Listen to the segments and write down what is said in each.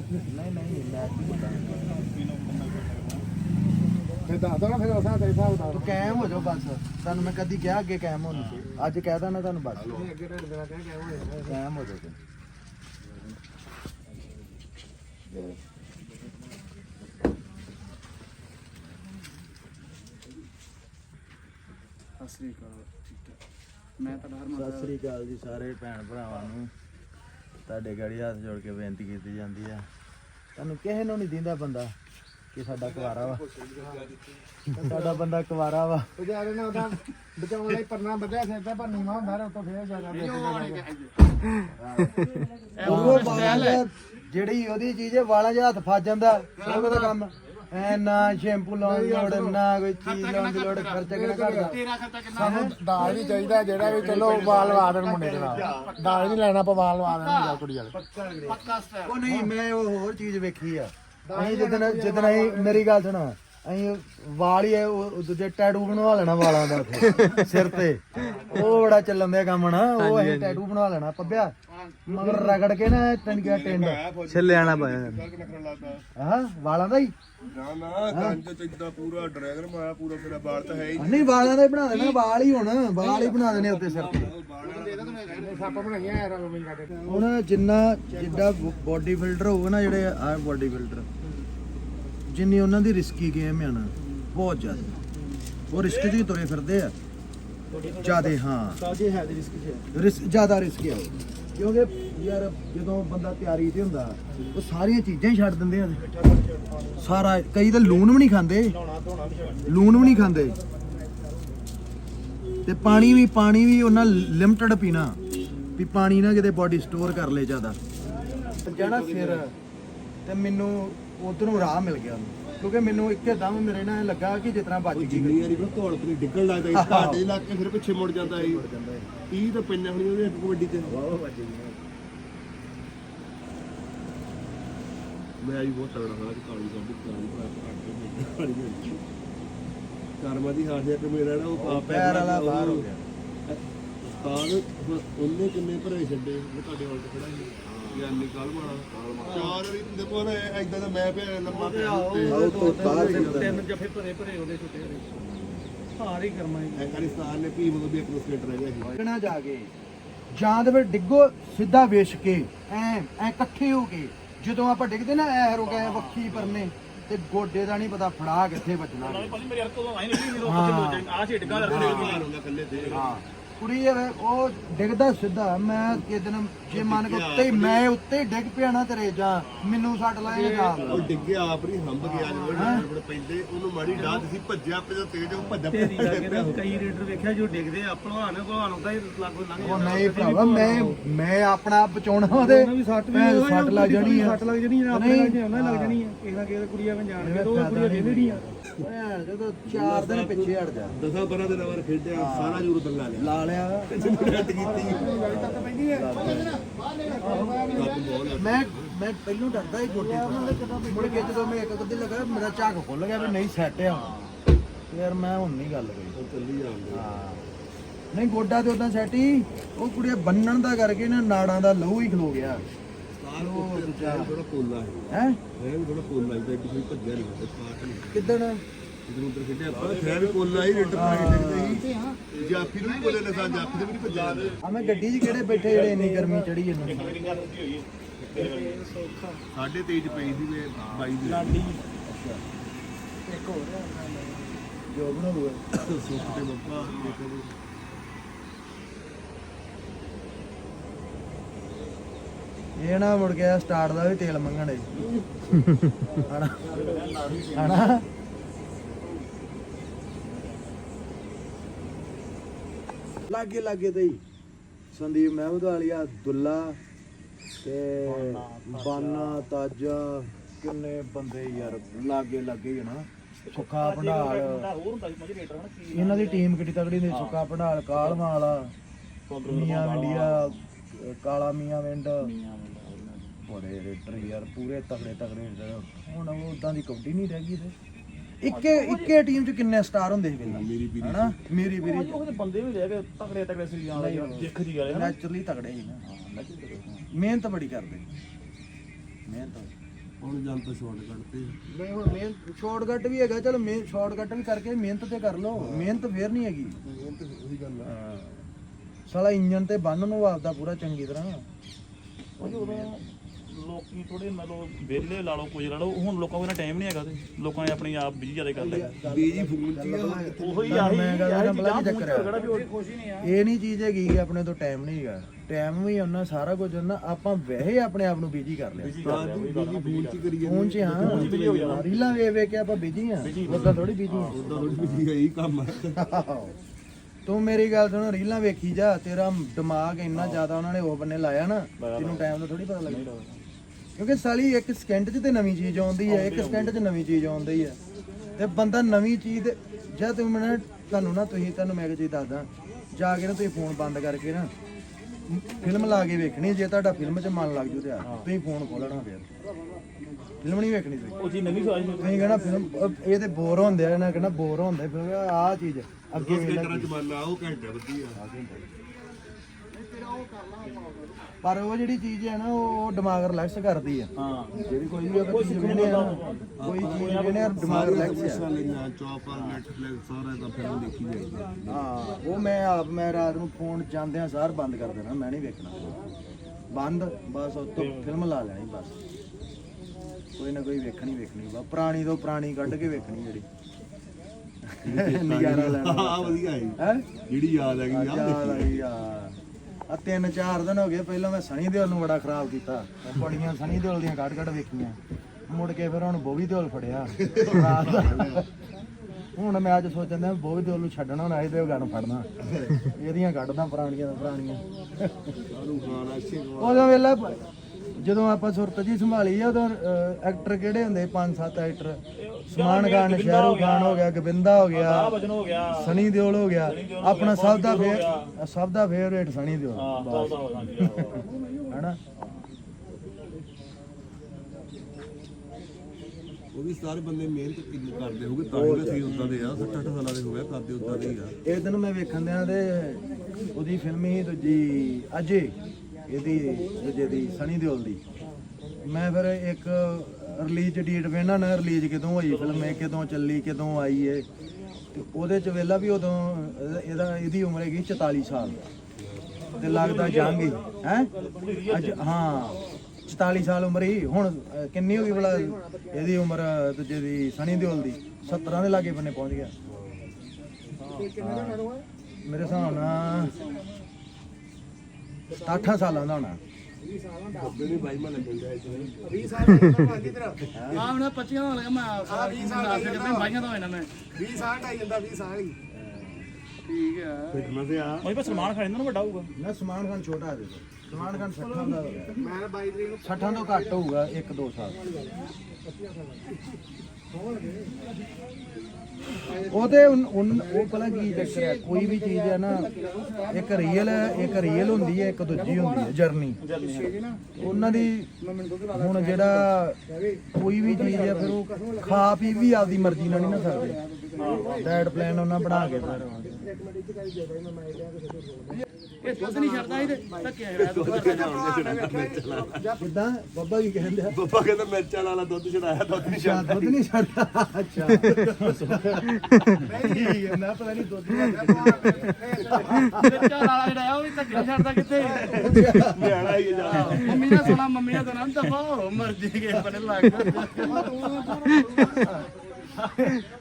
ਨਹੀਂ ਨਹੀਂ ਮੈਚ ਨਹੀਂ ਹੁੰਦਾ ਫਿਰ ਦੱਸ ਦੋ ਨਾ ਫਿਰ ਉਸਾਂ ਦੇ ਹਿਸਾਬ ਨਾਲ। ਤੂੰ ਕਾਇਮ ਹੋ ਜਾਓ ਬਸ। ਤੁਹਾਨੂੰ ਮੈਂ ਕਦੀ ਕਿਹਾ ਅੱਗੇ ਕਾਇਮ ਹੋਣ ਨੂੰ। ਅੱਜ ਕਹਿਦਾ ਨਾ ਤੁਹਾਨੂੰ ਬਸ। ਨਹੀਂ ਅੱਗੇ ਢਿੱਡ ਮੇਰਾ ਕਹਿ ਕਿਆ ਹੋਇਆ ਕਾਇਮ ਹੋ ਜਾਓ ਤੁਸੀਂ। ਸਤਿ ਸ੍ਰੀ ਅਕਾਲ। ਮੈਂ ਤੁਹਾਡਾ ਹਰਮਨ। ਸਤਿ ਸ੍ਰੀ ਅਕਾਲ ਜੀ ਸਾਰੇ ਭੈਣ ਭਰਾਵਾਂ ਨੂੰ। ਤੁਹਾਡੇ ਗੜੀ ਹੱਥ ਜੋੜ ਕੇ ਬੇਨਤੀ ਕੀਤੀ ਜਾਂਦੀ ਹੈ ਤੁਹਾਨੂੰ ਕਿਸੇ ਨੂੰ ਨਹੀਂ ਦਿੰਦਾ ਬੰਦਾ ਕਿ ਸਾਡਾ ਕੁਵਾਰਾ ਵਾ। ਸਾਡਾ ਬੰਦਾ ਕੁਵਾਰਾ ਵਾ। ਵਿਚਾਰੇ ਨੇ ਉਹਦਾ ਬਚਾਉਣ ਲਈ ਪਰਨਾ ਬੱਧਿਆ ਸਿਰ ਤੇ ਪਰ ਨੀਵਾ ਹੁੰਦਾ ਰਿਹਾ ਉੱਤੋਂ ਫੇਰ ਜ਼ਿਆਦਾ ਦੇਖ ਉਹ ਵਾਲਾਂ ਜਿਹੜੀ ਉਹਦੀ ਚੀਜ਼ ਹੈ ਵਾਲਾਂ 'ਚ ਹੱਥ ਫਸ ਜਾਂਦਾ। ਉਹ ਉਹਦਾ ਕੰਮ ਐ ਨਾ ਸ਼ੈਂਪੂ ਲਾਉਣ ਦੀ ਲੋੜ ਨਾ ਕੋਈ ਚੀਜ਼ ਲਾਉਣ ਦੀ ਲੋੜ ਖਰਚਾ ਕਿਹੜਾ ਕਰਦਾ? ਤੇਰਾ ਖਰਚਾ ਕਿੰਨਾ ਸਾਨੂੰ ਦਾਲ ਵੀ ਚਾਹੀਦਾ ਜਿਹੜਾ ਵੀ ਚਲੋ ਵਾਲ ਵਾ ਦੇਣ ਮੁੰਡੇ ਦੇ ਨਾਲ। ਦਾਲ ਨਹੀਂ ਲੈਣਾ ਆਪਾਂ ਵਾਲ ਵਾ ਦੇਣ ਜਾ ਕੁੜੀ ਵਾਲੇ। ਪੱਕਾ ਸਟੈਪ ਉਹ ਨਹੀਂ ਮੈਂ ਉਹ ਹੋਰ ਚੀਜ਼ ਵੇਖੀ ਆ। ਅਸੀਂ ਜਿੱਦਣ ਜਿੱਦਣ ਅਸੀਂ ਮੇਰੀ ਗੱਲ ਸੁਣੋ। ਅਸੀਂ ਵਾਲ ਹੀ ਉਹ ਦੂਜੇ ਟੈਟੂ ਬਣਵਾ ਲੈਣਾ ਵਾਲਾਂ ਦਾ ਉੱਥੇ ਸਿਰ ਤੇ। ਉਹ ਬੜਾ ਚੱਲਣ ਦਿਆ ਕੰਮ ਨਾ ਉਹ ਅਸੀਂ ਟੈਟੂ ਬਣਵਾ ਲੈਣਾ ਪੱਬਿਆ। ਮਗਰ ਰਗੜ ਕੇ ਨਾ ਟੰਡ ਗਿਆ ਟਿੰਡ। ਛੱਲੇ ਆਣਾ ਪਾਇਆ। ਹਾਂ ਵਾਲਾਂ ਦਾ ਹੀ? ਨਾ ਨਾ ਗੰਜ ਚ ਇਦਾਂ ਪੂਰਾ ਡਰੈਗਨ ਮਾਇਆ ਪੂਰਾ ਤੇਰਾ ਬਾਲ ਤਾਂ ਹੈ ਹੀ ਨਹੀਂ ਵਾਲਾਂ ਦਾ ਹੀ ਬਣਾ ਦੇਣਾ ਵਾਲ ਹੀ ਹੁਣ ਵਾਲ ਹੀ ਬਣਾ ਦੇਣੇ ਉੱਤੇ ਸਿਰ ਤੇ। ਸੱਪ ਬਣਾਈਆਂ ਯਾਰ ਰੋਮਿੰਗ ਕਰਦੇ ਹੁਣ ਜਿੰਨਾ ਜਿੱਡਾ ਬੋਡੀ ਬਿਲਡਰ ਹੋਊਗਾ ਨਾ ਜਿਹੜੇ ਆ ਬੋਡੀ ਬਿਲਡਰ ਜਿੰਨੀ ਉਹਨਾਂ ਦੀ ਰਿਸਕੀ ਗੇਮ ਹੈ ਨਾ ਬਹੁਤ ਜ਼ਿਆਦਾ। ਉਹ ਰਿਸਕ 'ਚ ਹੀ ਤੁਰੇ ਫਿਰਦੇ ਆ। ਜ਼ਿਆਦੇ ਹਾਂ। ਸਾਜੇ ਹੈ ਰਿਸਕ ਹੈ ਰਿਸਕ ਜ਼ਿਆਦਾ ਰਿਸਕ ਆ ਉਹ। ਕਿਉਂਕਿ ਯਾਰ ਜਦੋਂ ਬੰਦਾ ਤਿਆਰੀ ਤੇ ਹੁੰਦਾ ਉਹ ਸਾਰੀਆਂ ਚੀਜ਼ਾਂ ਹੀ ਛੱਡ ਦਿੰਦੇ ਆ। ਸਾਰਾ ਕਈ ਤਾਂ ਲੂਣ ਵੀ ਨਹੀਂ ਖਾਂਦੇ। ਲੂਣ ਵੀ ਨਹੀਂ ਖਾਂਦੇ। ਤੇ ਪਾਣੀ ਵੀ ਪਾਣੀ ਵੀ ਉਹਨਾਂ ਲਿਮਟਡ ਪੀਣਾ। ਵੀ ਪਾਣੀ ਨਾ ਕਿਤੇ ਬਾਡੀ ਸਟੋਰ ਕਰ ਲੇ ਜ਼ਿਆਦਾ। ਜਾਣਾ ਫਿਰ। ਤੇ ਮੈਨੂੰ ਉਧਰੋਂ ਰਾਹ ਮਿਲ ਗਿਆ ਕਿਉਂਕਿ ਮੈਨੂੰ ਇੱਕੇ ਦਮ ਮੇਰੇ ਨਾਲ ਲੱਗਾ ਕਿ ਜਿਤਨਾ ਬਚ ਗਈ ਜਿੰਨੀ ਵਾਰੀ ਬਸ ਧੌਲ ਪਨੀ ਡਿੱਗਣ ਲੱਗਦਾ ਸੀ ਤੁਹਾਡੇ ਲੱਗ ਕੇ ਫਿਰ ਪਿੱਛੇ ਮੁੜ ਜਾਂਦਾ ਸੀ। 30 ਤਾਂ ਪਿੰਨਾਂ ਹੋਣੀ ਉਹਦੇ ਇੱਕ ਕਬੱਡੀ ਤੇ। ਵਾਹ ਬਚ ਗਈ ਮੈਂ ਵੀ ਬਹੁਤ ਤਗੜਾ ਹਾਂ ਕਾਲੀ ਸਾਡੀ ਕਾਲੀ ਭਰਾ ਕਾਲੀ ਮੇਰੀ ਕਰਮਾ ਦੀ ਹਾਰ ਕਿ ਮੇਰਾ ਨਾ ਉਹ ਪਾਪ ਪੈਰ ਵਾਲਾ ਬਾਹਰ ਹੋ ਗਿਆ। ਉਸਤਾਦ ਉਹਨੇ ਕਿੰਨੇ ਭਰੇ ਛੱਡੇ ਉਹ ਤੁਹਾਡੇ ਤੇ ਖੜਾ ਸੀ ਯਾਨੀ ਕਾਲ ਚਾਰ ਵਾਰੀ ਦੇਖੋ ਨਾ ਐਦਾਂ ਦਾ ਮੈਂ ਪਿਆ ਲੰਮਾ ਪਿਆ ਉੱਤੇ ਤੋਂ ਬਾਹਰ ਤਿੰਨ ਜਫੇ ਭਰੇ ਭਰੇ ਉਹਦੇ ਛੁੱਟੇ ਹਰੇ ਹੀ ਕਰਮਾ ਹੀ ਅਫਗਾਨਿਸਤਾਨ ਨੇ ਭੀਮ ਤੋਂ ਵੀ ਇੱਕ ਸਕਿੰਟ ਰਹਿ ਗਿਆ ਸੀ ਜਾ ਕੇ ਜਾਂ ਦੇ ਵਿੱਚ ਡਿੱਗੋ ਸਿੱਧਾ ਵਿਛ ਕੇ ਐ ਐ ਇਕੱਠੇ ਹੋ ਕੇ ਜਦੋਂ ਆਪਾਂ ਡਿੱਗਦੇ ਨਾ ਐ ਰੋ ਕੇ ਵੱਖੀ ਪਰਨੇ ਤੇ ਗੋਡੇ ਦਾ ਨਹੀਂ ਪਤਾ ਫੜਾ ਕਿੱਥੇ ਵੱਜਣਾ ਮੇਰੇ ਯਾਰ ਆਈ ਨਹੀਂ ਲੋਕ ਆ ਛੇਟਕਾ ਰੱਖ ਲੈ ਭਾਰ ਕੱਲੇ ਤੇ ਹਾਂ। ਕੁੜੀ ਇਹ ਵੇ- ਉਹ ਡਿੱਗਦਾ ਸਿੱਧਾ। ਮੈਂ ਕਿ ਦਿਨ ਜੇ ਮੰਨ ਕੇ ਉੱਤੇ ਹੀ ਮੈਂ ਉੱਤੇ ਹੀ ਡਿੱਗ ਪਿਆ ਨਾ ਤੇਰੇ ਜਾਂ ਮੈਨੂੰ ਸੱਟ ਲਾਏ ਜਾ ਉਹ ਡਿੱਗਿਆ ਆਪ ਨਹੀਂ ਹੰਬ ਗਿਆ ਜਦੋਂ ਬੜੇ ਪੈਂਦੇ ਉਹਨੂੰ ਮਾੜੀ ਡਾਂਟ ਸੀ ਭੱਜਿਆ ਪਿਆ ਤੇਜ ਉਹ ਭੱਜਾ ਤੇਰੀ ਜਾ ਕੇ ਨਾ ਕਈ ਰੇਡਰ ਵੇਖਿਆ ਜੋ ਡਿੱਗਦੇ ਆ ਭਲਵਾਨ ਭਲਵਾਨ ਹੁੰਦਾ ਹੀ ਲਾਗੋ ਲੰਘ ਉਹ ਨਹੀਂ ਭਰਾਵਾ ਮੈਂ ਮੈਂ ਆਪਣਾ ਆਪ ਬਚਾਉਣਾ ਉਹਦੇ। ਵੀ ਸੱਟ ਮੈਂ ਸੱਟ ਲੱਗ ਜਾਣੀ ਆ। ਸੱਟ ਲੱਗ ਜਾਣੀ ਆ ਆਪਣੇ ਲੱਗ ਜਾਣੀ ਲੱਗ ਜਾਣੀ ਆ। ਕਿਸੇ ਨਾ ਕਿਸੇ ਕੁੜੀਆਂ ਵਿੱਚ ਜਾਣ ਕੇ ਦੋ ਕੁੜੀਆਂ ਖੇਡਣੀ ਆ ਭੈਣ ਜਦੋਂ 4 ਦਿਨ ਪਿੱਛੇ ਹਟ ਜਾ ਦਸਾਂ ਬਰਾਂ ਦੇ ਨਵਾਰ ਖੇਡਿਆ ਸਾਰਾ ਜੂਰ ਬੰਗਾ ਲਿਆ। ਲਾ ਲਿਆ। ਡੱਟ ਕੀਤੀ। ਮੈਂ ਮੈਂ ਪਹਿਲੋਂ ਡਰਦਾ ਹੀ ਗੋਡੇ ਤੋਂ। ਮੁੜ ਕੇ ਜਦੋਂ ਮੈਂ ਇੱਕ ਕਦੇ ਲਗਾ ਮੇਰਾ ਝਾਕ ਖੁੱਲ ਗਿਆ ਵੀ ਨਹੀਂ ਸੈੱਟ ਆ ਯਾਰ ਮੈਂ ਹੁਣ ਨਹੀਂ ਗੱਲ ਕਰੀ। ਚੱਲੀ ਜਾਂਦੇ। ਹਾਂ। ਨਹੀਂ ਗੋਡਾ ਤੇ ਉਦਾਂ ਸੈੱਟ ਉਹ ਕੁੜੀਆਂ ਬੰਨਣ ਦਾ ਕਰਕੇ ਨਾ ਨਾੜਾਂ ਦਾ ਲਹੂ ਹੀ ਖਲੋ ਗਿਆ। ਥੋੜਾ ਕੋਲਾ ਹੈ ਹੈ ਹੈ ਥੋੜਾ ਕੋਲਾ ਹੈ ਤੇ ਕੋਈ ਭੱਜਿਆ ਨਹੀਂ ਹੁੰਦਾ ਸਪਾਟ ਨਹੀਂ ਕਿੱਦਣ? ਇਧਰ ਉਧਰ ਖੇਡਿਆ ਆਪਾਂ ਖੈਰ ਕੋਲਾ ਹੀ ਰੇਡਰ ਪਾ ਕੇ ਡਿੱਗਦੇ ਸੀ ਜਾਫੀ ਨੂੰ ਵੀ ਕੋਲੇ ਲਸਾਂ ਜਾਫੀ ਤੇ ਵੀ ਨਹੀਂ ਭੱਜਿਆ ਆ ਮੈਂ ਗੱਡੀ 'ਚ ਕਿਹੜੇ ਬੈਠੇ ਜਿਹੜੇ ਇੰਨੀ ਗਰਮੀ ਚੜੀ ਇਹਨਾਂ ਸਾਢੇ ਤੇਜ ਪਈ ਸੀ ਵੇ ਬਾਈ ਦੀ ਲਾਡੀ। ਜੋ ਬਣਾਊਗਾ ਸੁੱਖ ਤੇ ਬੱਪਾ ਦੇਖੋ ਇਹ ਨਾ ਮੁੜ ਗਿਆ ਸਟਾਰਟ ਦਾ ਵੀ ਤੇਲ ਮੰਗਣ ਏ ਹਣਾ ਹਣਾ ਲਾਗੇ ਲਾਗੇ ਤੇ ਹੀ। ਸੰਦੀਪ ਮਹਿਮੂਦ ਵਾਲੀਆ, ਦੁੱਲਾ ਤੇ ਬਾਨਾ, ਤਾਜਾ, ਕਿੰਨੇ ਬੰਦੇ ਯਾਰ ਲਾਗੇ ਲਾਗੇ ਹੀ ਸੁੱਖਾ ਭੰਡਾਲ। ਇਹਨਾਂ ਦੀ ਟੀਮ ਕਿੱਡੀ ਤਗੜੀ ਨੇ ਸੁੱਖਾ ਭੰਡਾਲ ਕਾਲਮਾ ਵਾਲਾ ਮੀਆਂ ਵਿੰਡੀਆ ਕਾਲਾ ਮੀਆਂ ਵਿੰਡ। ਬੜੇ ਰੇਡਰ ਯਾਰ ਪੂਰੇ ਤਗੜੇ ਤਗੜੇ ਹੁਣ ਉਹ ਉਦਾਂ ਦੀ ਕਬੱਡੀ ਨਹੀਂ ਰਹਿ ਗਈ ਤੇ। ਇੱਕੇ ਇੱਕੇ ਟੀਮ ਚ ਕਿੰਨੇ ਸਟਾਰ ਹੁੰਦੇ ਸੀ ਪਹਿਲਾਂ? ਮੇਰੀ ਵੀਰੀ ਹਨਾ? ਮੇਰੀ ਵੀਰੀ ਉਹ ਤੇ ਬੰਦੇ ਵੀ ਰਹਿ ਗਏ ਤਕੜੇ ਤਕੜੇ ਸਰੀਰਾਂ ਵਾਲੇ ਦੇਖ ਜੀ ਵਾਲੇ ਹਨਾ ਨੈਚੁਰਲੀ ਤਗੜੇ ਸੀ ਨਾ। ਮਿਹਨਤ ਬੜੀ ਕਰਦੇ। ਮਿਹਨਤ। ਹੁਣ ਜੰਤ ਸ਼ਾਰਟ ਕੱਢਤੇ ਨਹੀਂ ਹੁਣ ਮਿਹਨਤ ਸ਼ਾਰਟਕਟ ਵੀ ਹੈਗਾ ਚਲ ਮੈਂ ਸ਼ਾਰਟਕਟ ਵੀ ਕਰਕੇ ਮਿਹਨਤ ਤੇ ਕਰ ਲਓ। ਮਿਹਨਤ ਫੇਰ ਨਹੀਂ ਹੈਗੀ। ਇਹ ਤੇ ਉਹੀ ਗੱਲ ਆ। ਸਾਲਾ ਇੰਜਨ ਤੇ ਬੰਨ ਨੂੰ ਆਪਦਾ ਪੂਰਾ ਚੰਗੀ ਤਰ੍ਹਾਂ। ਉਹ ਉਦੋਂ ਲੋਕੀ ਥੋੜੇ ਮਤਲਬ ਵਿਹਲੇ ਲਾ ਲਓ ਕੁਝ ਲਾ ਲਓ ਹੁਣ ਲੋਕਾਂ ਕੋਲ ਟਾਈਮ ਨਹੀਂ ਹੈਗਾ ਤੇ। ਲੋਕਾਂ ਨੇ ਆਪਣੀ ਆਪ ਬਿਜ਼ੀ ਜ਼ਿਆਦਾ ਕਰ ਲਿਆ। ਬੀਜੀ ਫੋਨ ਚ ਹੀ ਆ। ਉਹੀ ਗੱਲ ਆਹੀ ਮੈਂ ਗੱਲ ਆਹੀ ਕਰਾਂ ਭਲਾ ਕੀ ਚੀਜ਼ਾਂ ਚੱਕਰ ਹੈ? ਕਿਹੜਾ ਵੀ ਉਹ- ਇਹ ਨਹੀਂ ਚੀਜ਼ ਹੈਗੀ ਕਿ ਆਪਣੇ ਤੋਂ ਟਾਈਮ ਨਹੀਂ ਹੈਗਾ। ਟਾਈਮ ਵੀ ਉਹਨਾਂ ਸਾਰਾ ਕੁਝ ਉਹਨਾਂ ਆਪਾਂ ਵੈਸੇ ਆਪਣੇ ਆਪ ਨੂੰ ਬਿਜ਼ੀ ਕਰ ਲਿਆ। ਬੀਜੀ ਫੋਨ ਚ ਕਰੀ ਜਾਂਦੇ ਫੋਨ 'ਚ ਹਾਂ ਰੀਲਾਂ ਵੇ ਵੇ ਕੇ ਆਪਾਂ ਬਿਜ਼ੀ ਆ। ਉਦਾਂ ਥੋੜੀ ਬਿਜ਼ੀ ਆ। ਉਦਾਂ ਥੋੜੀ ਬੀਜੀ ਇਹੀ ਕੰਮ ਆ। ਤੂੰ ਮੇਰੀ ਗੱਲ ਸੁਣ ਰੀਲਾਂ ਵੇਖੀ ਜਾ ਤੇਰਾ ਦਿਮਾਗ ਇੰਨਾ ਜ਼ਿਆਦਾ ਉਹਨਾਂ ਨੇ ਉਹ ਬੰਨੇ ਲਾਇਆ ਨਾ ਤੈਨੂੰ ਟਾਈਮ ਦਾ ਥੋੜੀ ਪਤਾ ਲੱਗਦਾ ਕਿਉਂਕਿ ਸਾਲੀ ਇੱਕ ਸਕਿੰਟ 'ਚ ਤੇ ਨਵੀਂ ਚੀਜ਼ ਆਉਂਦੀ ਹੈ ਇੱਕ ਸਕਿੰਟ 'ਚ ਨਵੀਂ ਚੀਜ਼ ਆਉਂਦੀ ਹੈ। ਤੇ ਬੰਦਾ ਨਵੀਂ ਚੀਜ਼ ਜਦ ਤੂੰ ਮੈਨੂੰ ਤੁਹਾਨੂੰ ਨਾ ਤੁਸੀਂ ਤੁਹਾਨੂੰ ਮੈਂ ਇੱਕ ਚੀਜ਼ ਦੱਸਦਾ। ਜਾ ਕੇ ਨਾ ਤੁਸੀਂ ਫੋਨ ਬੰਦ ਕਰਕੇ ਨਾ ਫਿਲਮ ਲਾ ਕੇ ਵੇਖਣੀ ਜੇ ਤੁਹਾਡਾ ਫਿਲਮ 'ਚ ਮਨ ਲੱਗ ਜੂ ਤੇ ਆ। ਤੁਸੀਂ ਫੋਨ ਖੋਲਣਾ ਫਿਰ। ਫਿਲਮ ਨਹੀਂ ਵੇਖਣੀ ਤੁਸੀਂ। ਉਹ ਚੀਜ਼ ਨਵੀਂ ਸਵਾਈ ਤੁਸੀਂ ਕਹਿਣਾ ਫਿਲਮ ਇਹ ਤੇ ਬੋਰ ਹੁੰਦੇ ਆ ਨਾ ਕਹਿਣਾ ਬੋਰ ਹੁੰਦੇ ਫਿਰ ਆਹ ਚੀਜ਼ ਅੱਗੇ ਵੇਖ ਲੈ ਘੰਟਾ ਚ ਮੰਨ ਲਾ ਉਹ ਘੰਟੇ ਵਧੀਆ। ਪਰ ਉਹ ਜਿਹੜੀ ਚੀਜ਼ ਹੈ ਨਾ ਉਹ ਦਿਮਾਗ ਰਿਲੈਕਸ ਕਰਦੀ ਆ। ਹਾਂ। ਜਿਹੜੀ ਕੋਈ ਵੀ ਅਗਰ ਚੀਜ਼ ਵੇਖਦੇ ਆ ਨਾ, ਕੋਈ ਚੀਜ਼ ਵੇਖਦੇ ਆ ਦਿਮਾਗ ਰਿਲੈਕਸ ਆ। ਲਈਆਂ ਚੌਪਰ ਨੈਟਫਲਿਕਸ ਸਾਰਾ ਦਾ ਫਿਲਮ ਦੇਖੀ ਜਾਈਦਾ। ਹਾਂ ਉਹ ਮੈਂ ਆਪ ਮੈਂ ਰਾਤ ਨੂੰ ਫੋਨ ਜਾਂਦਿਆਂ ਸਾਰ ਬੰਦ ਕਰ ਦੇਣਾ ਮੈਂ ਨਹੀਂ ਵੇਖਣਾ। ਬੰਦ ਬਸ ਉਹ ਤੋਂ ਫਿਲਮ ਲਾ ਲੈਣੀ ਬਸ। ਕੋਈ ਨਾ ਕੋਈ ਵੇਖਣੀ ਵੇਖਣੀ ਬਸ ਪੁਰਾਣੀ ਤੋਂ ਪੁਰਾਣੀ ਕੱਢ ਕੇ ਵੇਖਣੀ ਜਿਹੜੀ। ਨਜ਼ਾਰਾ ਲੈਣਾ ਆ ਵਧੀਆ ਹੈ ਹੈ? ਜਿਹੜੀ ਯਾਦ ਹੈਗੀ ਆ ਯਾਦ ਆਈ ਯਾਰ ਆ ਤਿੰਨ ਚਾਰ ਦਿਨ ਹੋ ਗਏ ਪਹਿਲਾਂ ਮੈਂ ਸਣੀ ਦਿਓਲ ਨੂੰ ਬੜਾ ਖਰਾਬ ਕੀਤਾ। ਬੜੀਆਂ ਸਣੀ ਦੀਆਂ ਕੱਢ ਕੱਢ ਵੇਖੀਆਂ। ਮੁੜ ਕੇ ਫਿਰ ਹੁਣ ਬੋਵੀ ਦਿਓਲ ਫੜਿਆ। ਦਾ। ਹੁਣ ਮੈਂ ਅੱਜ ਸੋਚਦਾ ਮੈਂ ਬੋਵੀ ਦਿਓਲ ਨੂੰ ਛੱਡਣਾ ਨਾ ਇਹਦੇ ਗਨ ਫੜਨਾ। ਇਹਦੀਆਂ ਕੱਢਦਾ ਪੁਰਾਣੀਆਂ ਪੁਰਾਣੀਆਂ। ਉਦੋਂ ਵੇਲਾ ਜਦੋਂ ਆਪਾਂ ਸੁਰਤ ਜੀ ਸੰਭਾਲੀ ਆ ਉਦੋਂ ਐਕਟਰ ਕਿਹੜੇ ਹੁੰਦੇ? ਪੰਜ ਸੱਤ ਐਕਟਰ ਸਮਾਨ ਖਾਨ ਸ਼ਾਹਰੁਖ ਖਾਨ ਹੋ ਗਿਆ ਗੋਬਿੰਦਾ ਹੋ ਗਿਆ ਹੋ ਗਿਆ ਸਣੀ ਦਿਓਲ ਹੋ ਗਿਆ। ਆਪਣਾ ਸਭ ਦਾ ਫੇਰ ਸਭ ਦਾ ਫੇਵਰੇਟ ਸਣੀ ਦਿਓਲ ਹਾਂ ਹੈਨਾ? ਉਹ ਵੀ ਸਾਰੇ ਬੰਦੇ ਮਿਹਨਤ ਕਿੰਨੀ ਕਰਦੇ ਹੋਗੇ ਤਾਂ ਹੀ ਅਸੀਂ ਉਦਾਂ ਦੇ ਆ 60 60 ਸਾਲਾਂ ਦੇ ਹੋ ਗਏ ਕਰਦੇ ਉਦਾਂ ਦੇ ਹੀ ਆ। ਇੱਕ ਦਿਨ ਮੈਂ ਵੇਖਣ ਦਿਆਂ ਤੇ ਉਹਦੀ ਫਿਲਮ ਹੀ ਦੂਜੀ ਅਜੇ। ਇਹਦੀ ਦੂਜੇ ਦੀ ਸਣੀ ਦਿਓਲ ਦੀ। ਮੈਂ ਫਿਰ ਇੱਕ ਰਿਲੀਜ਼ ਡੇਟ ਵੇਖਣਾ ਨਾ ਰਿਲੀਜ਼ ਕਦੋਂ ਹੋਈ ਫਿਲਮ ਇਹ ਕਦੋਂ ਚੱਲੀ ਕਦੋਂ ਆਈ ਏ ਤੇ ਉਹਦੇ ਚ ਵੇਲਾ ਵੀ ਉਦੋਂ ਇਹਦਾ- ਇਹਦਾ ਉਮਰ ਹੈਗੀ 44 ਸਾਲ। ਤੇ ਲੱਗਦਾ ਜਾਂਗੀ ਹੈ ਅੱਜ ਹਾਂ 44 ਸਾਲ ਉਮਰ ਹੀ। ਹੁਣ ਕਿੰਨੀ ਹੋ ਗਈ ਭਲਾ? ਇਹਦੀ ਉਮਰ ਦੂਜੇ ਦੀ ਸਣੀ ਦਿਓਲ ਦੀ। 17 ਦੇ ਲਾਗੇ ਬੰਨੇ ਪਹੁੰਚ ਗਿਆ। ਮੇਰੇ ਹਿਸਾਬ ਨਾਲ 8 ਸਾਲਾਂ ਦਾ ਹੋਣਾ। ਮੇਰੇ ਬਾਈ ਮਾ ਲੱਗਣ ਦਾ ਇਸ ਆ ਹੁਣ 25 ਦਾ ਹੋ ਗਿਆ ਮੈਂ ਆ 20 ਸਾਲ ਦਾ ਕਿਤੇ ਬਾਈਆਂ ਦਾ ਹੋਇਆ ਮੈਂ 20 ਸਾਲ ਢਾਈ ਜਾਂਦਾ 20 ਸਾਲ ਹੀ। ਠੀਕ ਆ ਫਿਟਨੈਸ ਆ ਉਹ ਪਰ ਸਲਮਾਨ ਖਾਨ ਇਹਨਾਂ ਨੂੰ ਵੱਡਾ ਹੋਊਗਾ। ਨਾ ਸਮਾਨ ਖਾਨ ਛੋਟਾ ਹੈ ਦੇਖੋ। ਸਮਾਨ ਖਾਨ 60 ਦਾ ਹੋਗਾ ਮੈਂ 22 ਤਰੀਕ ਨੂੰ 60 ਤੋਂ ਘੱਟ ਹੋਊਗਾ 1 2 ਸਾਲ। ਉਹਦੇ ਉਹ ਪਤਾ ਕੀ ਚੱਕਰ ਹੈ, ਕੋਈ ਵੀ ਚੀਜ਼ ਹੈ ਨਾ, ਇੱਕ ਰੀਅਲ ਇੱਕ ਰੀਅਲ ਹੁੰਦੀ ਹੈ, ਇੱਕ ਦੂਜੀ ਹੁੰਦੀ ਹੈ ਜਰਨੀ ਉਹਨਾਂ ਦੀ ਹੁਣ ਜਿਹੜਾ ਕੋਈ ਵੀ ਚੀਜ਼ ਹੈ, ਫਿਰ ਉਹ ਖਾ ਪੀ ਵੀ ਆਪਦੀ ਮਰਜ਼ੀ ਨਾਲ ਨਹੀਂ ਨਾ ਸਕਦੇ। ਡਾਇਟ ਪਲਾਨ ਉਹਨਾਂ ਬਣਾ ਕੇ ਫਿਰ ਇਹ ਦੁੱਧ ਨਹੀਂ ਛੱਡਦਾ ਇਹਦੇ ਧੱਕੇ ਆ ਦੁੱਧ। ਕਿਦਾਂ ਬੱਬਾ ਕੀ ਕਹਿੰਦੇ ਆ? ਬੱਬਾ ਕਹਿੰਦਾ ਮਿਰਚਾਂ ਵਾਲਾ ਦੁੱਧ ਚੜਾਇਆ ਦੁੱਧ ਨਹੀਂ ਅੱਛਾ ਦੁੱਧ ਨਹੀਂ ਛੱਡਦਾ। ਅੱਛਾ। ਨਹੀਂ ਮੈਂ ਪਤਾ ਨਹੀਂ ਦੁੱਧ ਨਹੀਂ ਬੱਚਾ ਲਾਲਾ ਜਿਹੜਾ ਆ ਉਹ ਵੀ ਧੱਕੇ ਨਹੀਂ ਛੱਡਦਾ ਕਿੱਥੇ? ਨਿਆਣਾ ਹੀ ਜਾ। ਮੰਮੀ ਸੁਣਾ ਮੰਮੀ ਨੇ ਤਾਂ ਹੋ ਮਰ ਜੇਗੇ ਬੜੇ ਲੱਗ।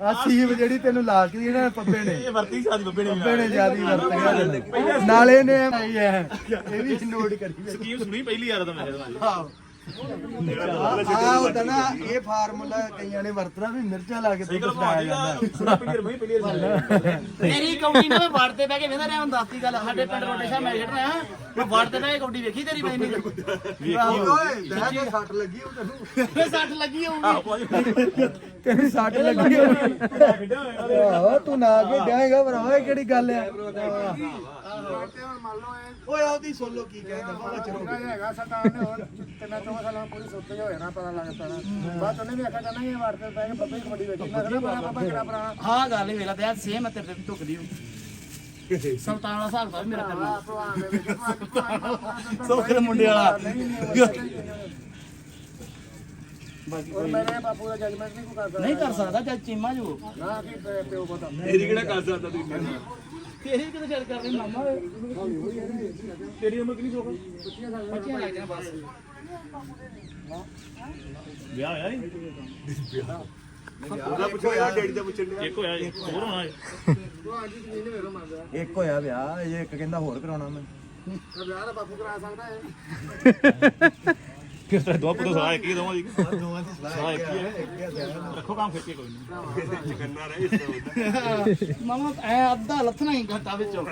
ਆ ਸੀਬ ਜਿਹੜੀ ਤੈਨੂੰ ਲਾ ਕੇ ਦੀ ਨਾ ਪੱਪੇ ਨੇ। ਇਹ ਵਰਤੀ ਸਾਡੀ ਬੱਬੇ ਨੇ। ਪੱਪੇ ਨੇ ਜਿਆਦੀ ਵਰਤਿਆ। ਨਾਲੇ ਨੇ ਆਈ ਹੈ। ਇਹ ਵੀ ਨੋਟ ਕਰੀ ਸਕੀਮ ਸੁਣੀ ਪਹਿਲੀ ਵਾਰ ਤਾਂ ਮੈਂ ਆ ਹੁੰਦਾ ਨਾ ਇਹ ਫਾਰਮੂਲਾ ਕਈਆਂ ਨੇ ਵਰਤਣਾ ਵੀ ਮਿਰਚਾਂ ਲਾ ਕੇ ਛਡਾਇਆ ਜਾਂਦਾ। ਤੇਰੀ ਕੌਡੀ ਨਾ ਮੈਂ ਵੜ ਤੇ ਬਹਿ ਕੇ ਵੇਂਦਾ ਰਿਹਾ ਹੁਣ ਦੱਸਦੀ ਗੱਲ ਸਾਡੇ ਪਿੰਡ ਰੋਟੇ ਸ਼ਾ ਮੈਂ ਮੈਂ ਵੜ ਬਹਿ ਕੇ ਕੌਡੀ ਵੇਖੀ ਤੇਰੀ ਬੈਨੀ ਓਏ ਦਹਿ ਕੇ ਸੱਟ ਲੱਗੀ ਉਹ ਤੈਨੂੰ। ਤੇ ਸੱਟ ਲੱਗੀ ਹੋਊਗੀ। ਤੇਰੀ ਸੱਟ ਲੱਗੀ ਆਹੋ ਤੂੰ ਨਾ ਕੇ ਡਾਏਗਾ ਭਰਾ ਇਹ ਕਿਹੜੀ ਗੱਲ ਹੈ ਓਏ ਉਹਦੀ ਸੁਣ ਲੋ ਕੀ ਕਹਿੰਦਾ ਬਾਬਾ ਚਲੋ ਇਹ ਹੈਗਾ ਸਰਦਾਰ ਨੇ ਹੋਰ ਤਿੰਨਾਂ ਚੌਂ ਸਾਲਾਂ ਪੂਰੀ ਸੁੱਤ ਹੋ ਜਾਣਾ ਪਤਾ ਲੱਗ ਪੈਣਾ ਬਾਅਦ ਉਹਨੇ ਵੀ ਆਖਿਆ ਕਰਨਾ ਇਹ ਵਾਰ ਤੇ ਬਹਿ ਕੇ ਬੱਬੇ ਕਬੱਡੀ ਵੇਖੀ। ਮੈਂ ਕਹਿੰਦਾ ਬੜਾ ਬਾਬਾ ਕਿਹੜਾ ਪੁਰਾਣਾ? ਹਾਂ ਗੱਲ ਹੀ ਵੇਲਾ ਤੇ ਸੇਮ ਹੈ ਤੇਰੇ ਤੇ ਧੁੱਕਦੀ ਹੋ ਸੁਲਤਾਨ ਵਾਲਾ ਹਿਸਾਬ ਮੇਰਾ ਕਰਨਾ। ਭਲਵਾਨ ਦੇ ਵਿੱਚ ਸੋਖੇ ਮੁੰਡੇ ਵਾਲਾ। ਬਾਕੀ ਮੇਰੇ ਬਾਪੂ ਦਾ ਜਜਮੈਂਟ ਨਹੀਂ ਕਰ ਸਕਦਾ। ਨਹੀਂ ਕਰ ਸਕਦਾ ਜਦ ਚੀਮਾ ਜੋ। ਨਾ ਕਿ ਪਿਓ ਪਤਾ। ਇਹਦੀ ਕਿਹੜਾ ਕਰ ਸਕਦਾ ਤੂੰ ਤੇਰੀ ਕਿਤੇ ਛੱਡ ਕਰ ਰਹੀ ਮਾਮਾ? ਤੇਰੀ ਉਮਰ ਕਿੰਨੀ ਸੋਖ ਬੱਚੀਆਂ ਲੱਗਦੀਆਂ ਬਸ। ਵਿਆਹ ਹੋਇਆ ਨਹੀਂ ਉਹਦਾ ਪੁੱਛਿਆ ਡੈਡੀ ਦਾ ਪੁੱਛਣ ਇੱਕ ਹੋਇਆ ਇੱਕ ਹੋਰ ਹੋਣਾ ਹੈ ਉਹ ਅੱਜ ਜ਼ਮੀਨ ਵੇਰੋ ਮੰਗਦਾ ਇੱਕ ਹੋਇਆ ਵਿਆਹ ਇਹ ਇੱਕ ਕਹਿੰਦਾ ਹੋਰ ਕਰਾਉਣਾ ਮੈਂ। ਤੇ ਵਿਆਹ ਦਾ ਬਾਪੂ ਕਰਾ ਸਕਦਾ ਹੈ। ਫਿਰ ਤਾਂ ਦੋ ਪੁੱਤ ਸਾਹ ਇੱਕ ਹੀ ਦਵਾਂ ਜੀ। ਦੋਵਾਂ ਦੀ ਸਾਹ ਇੱਕ ਹੀ ਹੈ ਰੱਖੋ ਕੰਮ ਖਿੱਚ ਕੇ ਕੋਈ ਨਹੀਂ। ਚਕੰਨਾ ਰਹੇ ਮਾਮਾ ਐ ਅੱਧਾ ਲੱਥਣਾ ਹੀ ਘਟਾ ਵਿੱਚੋਂ।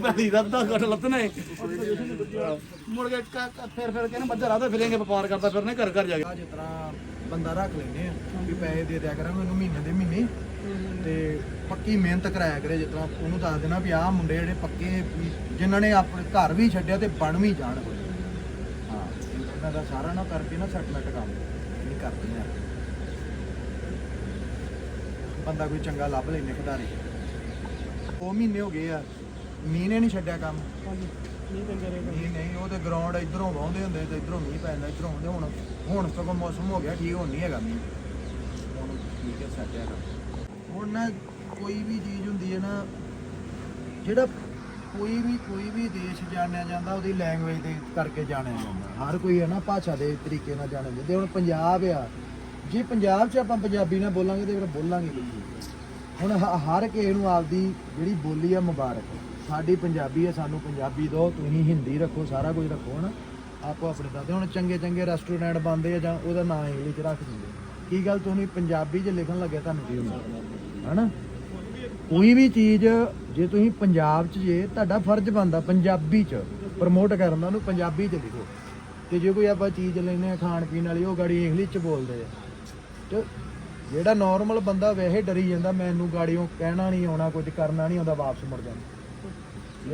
ਬੜੀ ਦਾ ਅੱਧਾ ਘਟ ਲੱਥਣਾ ਹੀ। ਮੁੜ ਕੇ ਕ- ਕ- ਫਿਰ ਫਿਰ ਕੇ ਨਾ ਮੱਝਾਂ ਰਾਦਾ ਫਿਰੇਂਗੇ ਵਪਾਰ ਕਰਦਾ ਫਿਰਨੇ ਘਰ ਘਰ ਜਾ ਕੇ। ਜਿਸ ਤਰ੍ਹਾਂ ਬੰਦਾ ਰੱਖ ਲੈਨੇ ਆ ਵੀ ਪੈਸੇ ਦੇ ਦਿਆ ਕਰਾਂ ਮੈਨੂੰ ਮਹੀਨੇ ਦੇ ਮਹੀਨੇ। ਤੇ ਪੱਕੀ ਮਿਹਨਤ ਕਰਾਇਆ ਕਰੇ ਤਰ੍ਹਾਂ ਉਹਨੂੰ ਦੱਸ ਦੇਣਾ ਵੀ ਆਹ ਮੁੰਡੇ ਜਿਹੜੇ ਪੱਕੇ ਵੀ ਜਿਨ੍ਹਾਂ ਨੇ ਆਪਣੇ ਘਰ ਵੀ ਛੱਡਿਆ ਤੇ ਬਣ ਵੀ ਜਾਣ ਹਾਂ ਇਹਨਾਂ ਦਾ ਸਾਰਾ ਨਾ ਕਰਕੇ ਨਾ ਸੈਟਲਮੈਂਟ ਕੰਮ ਨਹੀਂ ਕਰਦੇ ਆ। ਬੰਦਾ ਕੋਈ ਚੰਗਾ ਲੱਭ ਲੈਨੇ ਖਿਡਾਰੀ। ਉਹ ਮਹੀਨੇ ਹੋ ਗਏ ਆ ਮੀਂਹ ਨੇ ਨਹੀਂ ਛੱਡਿਆ ਕੰਮ। ਨਹੀਂ ਨਹੀਂ ਉਹ ਤੇ ਗਰਾਊਂਡ ਇਧਰੋਂ ਵਾਉਂਦੇ ਹੁੰਦੇ ਤੇ ਇਧਰੋਂ ਮੀਂਹ ਪੈਂਦਾ ਇਧਰੋਂ ਆਉਂਦੇ ਹੁਣ। ਹੁਣ ਸਗੋਂ ਮੌਸਮ ਹੋ ਗਿਆ, ਠੀਕ ਹੁਣ ਨਹੀਂ ਹੈਗਾ ਮੀਂਹ। ਹੁਣ ਠੀਕ ਹੈ ਸੈੱਟ ਹੈਗਾ ਹੁਣ ਨਾ ਕੋਈ ਵੀ ਚੀਜ਼ ਹੁੰਦੀ ਹੈ ਨਾ, ਜਿਹੜਾ ਕੋਈ ਵੀ ਕੋਈ ਵੀ ਦੇਸ਼ ਜਾਣਿਆ ਜਾਂਦਾ, ਉਹਦੀ ਲੈਂਗੁਏਜ ਦੇ ਕਰਕੇ ਜਾਣਿਆ ਜਾਂਦਾ। ਹਰ ਕੋਈ ਹੈ ਨਾ ਭਾਸ਼ਾ ਦੇ ਤਰੀਕੇ ਨਾਲ ਜਾਣਿਆ ਜਾਂਦਾ। ਹੁਣ ਪੰਜਾਬ ਆ, ਜੇ ਪੰਜਾਬ 'ਚ ਆਪਾਂ ਪੰਜਾਬੀ ਨਾਲ ਬੋਲਾਂਗੇ ਤੇ ਫਿਰ ਬੋਲਾਂਗੇ ਕੀ? ਹੁਣ ਹ- ਹਰ ਕਿਸੇ ਨੂੰ ਆਪਦੀ ਜਿਹੜੀ ਬੋਲੀ ਆ ਮੁਬਾਰਕ। ਸਾਡੀ ਪੰਜਾਬੀ ਹੈ ਸਾਨੂੰ ਪੰਜਾਬੀ ਦਿਓ ਤੁਸੀਂ ਹਿੰਦੀ ਰੱਖੋ, ਸਾਰਾ ਕੁਝ ਰੱਖੋ, ਹਨਾ? ਆਪੋ ਆਪਣੇ ਦਾ ਹੁਣ ਚੰਗੇ ਚੰਗੇ ਰੈਸਟੋਰੈਂਟ ਬੰਦੇ ਆ ਜਾਂ ਉਹਦਾ ਨਾਂ ਇੰਗਲਿਸ਼ ਰੱਖ ਦਿੰਦੇ। ਕੀ ਗੱਲ ਤੁਸੀਂ ਪੰਜਾਬੀ 'ਚ ਲਿਖਣ ਲੱਗੇ ਤੁਹਾਨੂੰ? ਕੀ ਹੁੰਦਾ ਹਨਾ? ਕੋਈ ਵੀ ਚੀਜ਼, ਜੇ ਤੁਸੀਂ ਪੰਜਾਬ 'ਚ ਜੇ, ਤੁਹਾਡਾ ਫਰਜ਼ ਬਣਦਾ ਪੰਜਾਬੀ 'ਚ। ਪ੍ਰਮੋਟ ਕਰਨ ਦਾ, ਉਹਨੂੰ ਪੰਜਾਬੀ 'ਚ ਲਿਖੋ। ਤੇ ਜੇ ਕੋਈ ਆਪਾਂ ਚੀਜ਼ ਲੈਨੇ ਆ ਖਾਣ ਪੀਣ ਵਾਲੀ, ਉਹ ਗਾੜੀ ਇੰਗਲਿਸ਼ 'ਚ ਬੋਲਦੇ ਆ। ਤੇ ਜਿਹੜਾ ਨਾਰਮਲ ਬੰਦਾ ਵੈਸੇ ਡਰੀ ਜਾਂਦਾ, ਮੈਨੂੰ ਗਾੜੀਆਂ ਕਹਿਣਾ ਨਹੀਂ ਆਉਣਾ, ਕੁਝ ਕਰਨਾ ਨਹੀਂ ਆਉਂਦਾ, ਵਾਪਸ ਮੁੜ ਜਾਂਦਾ।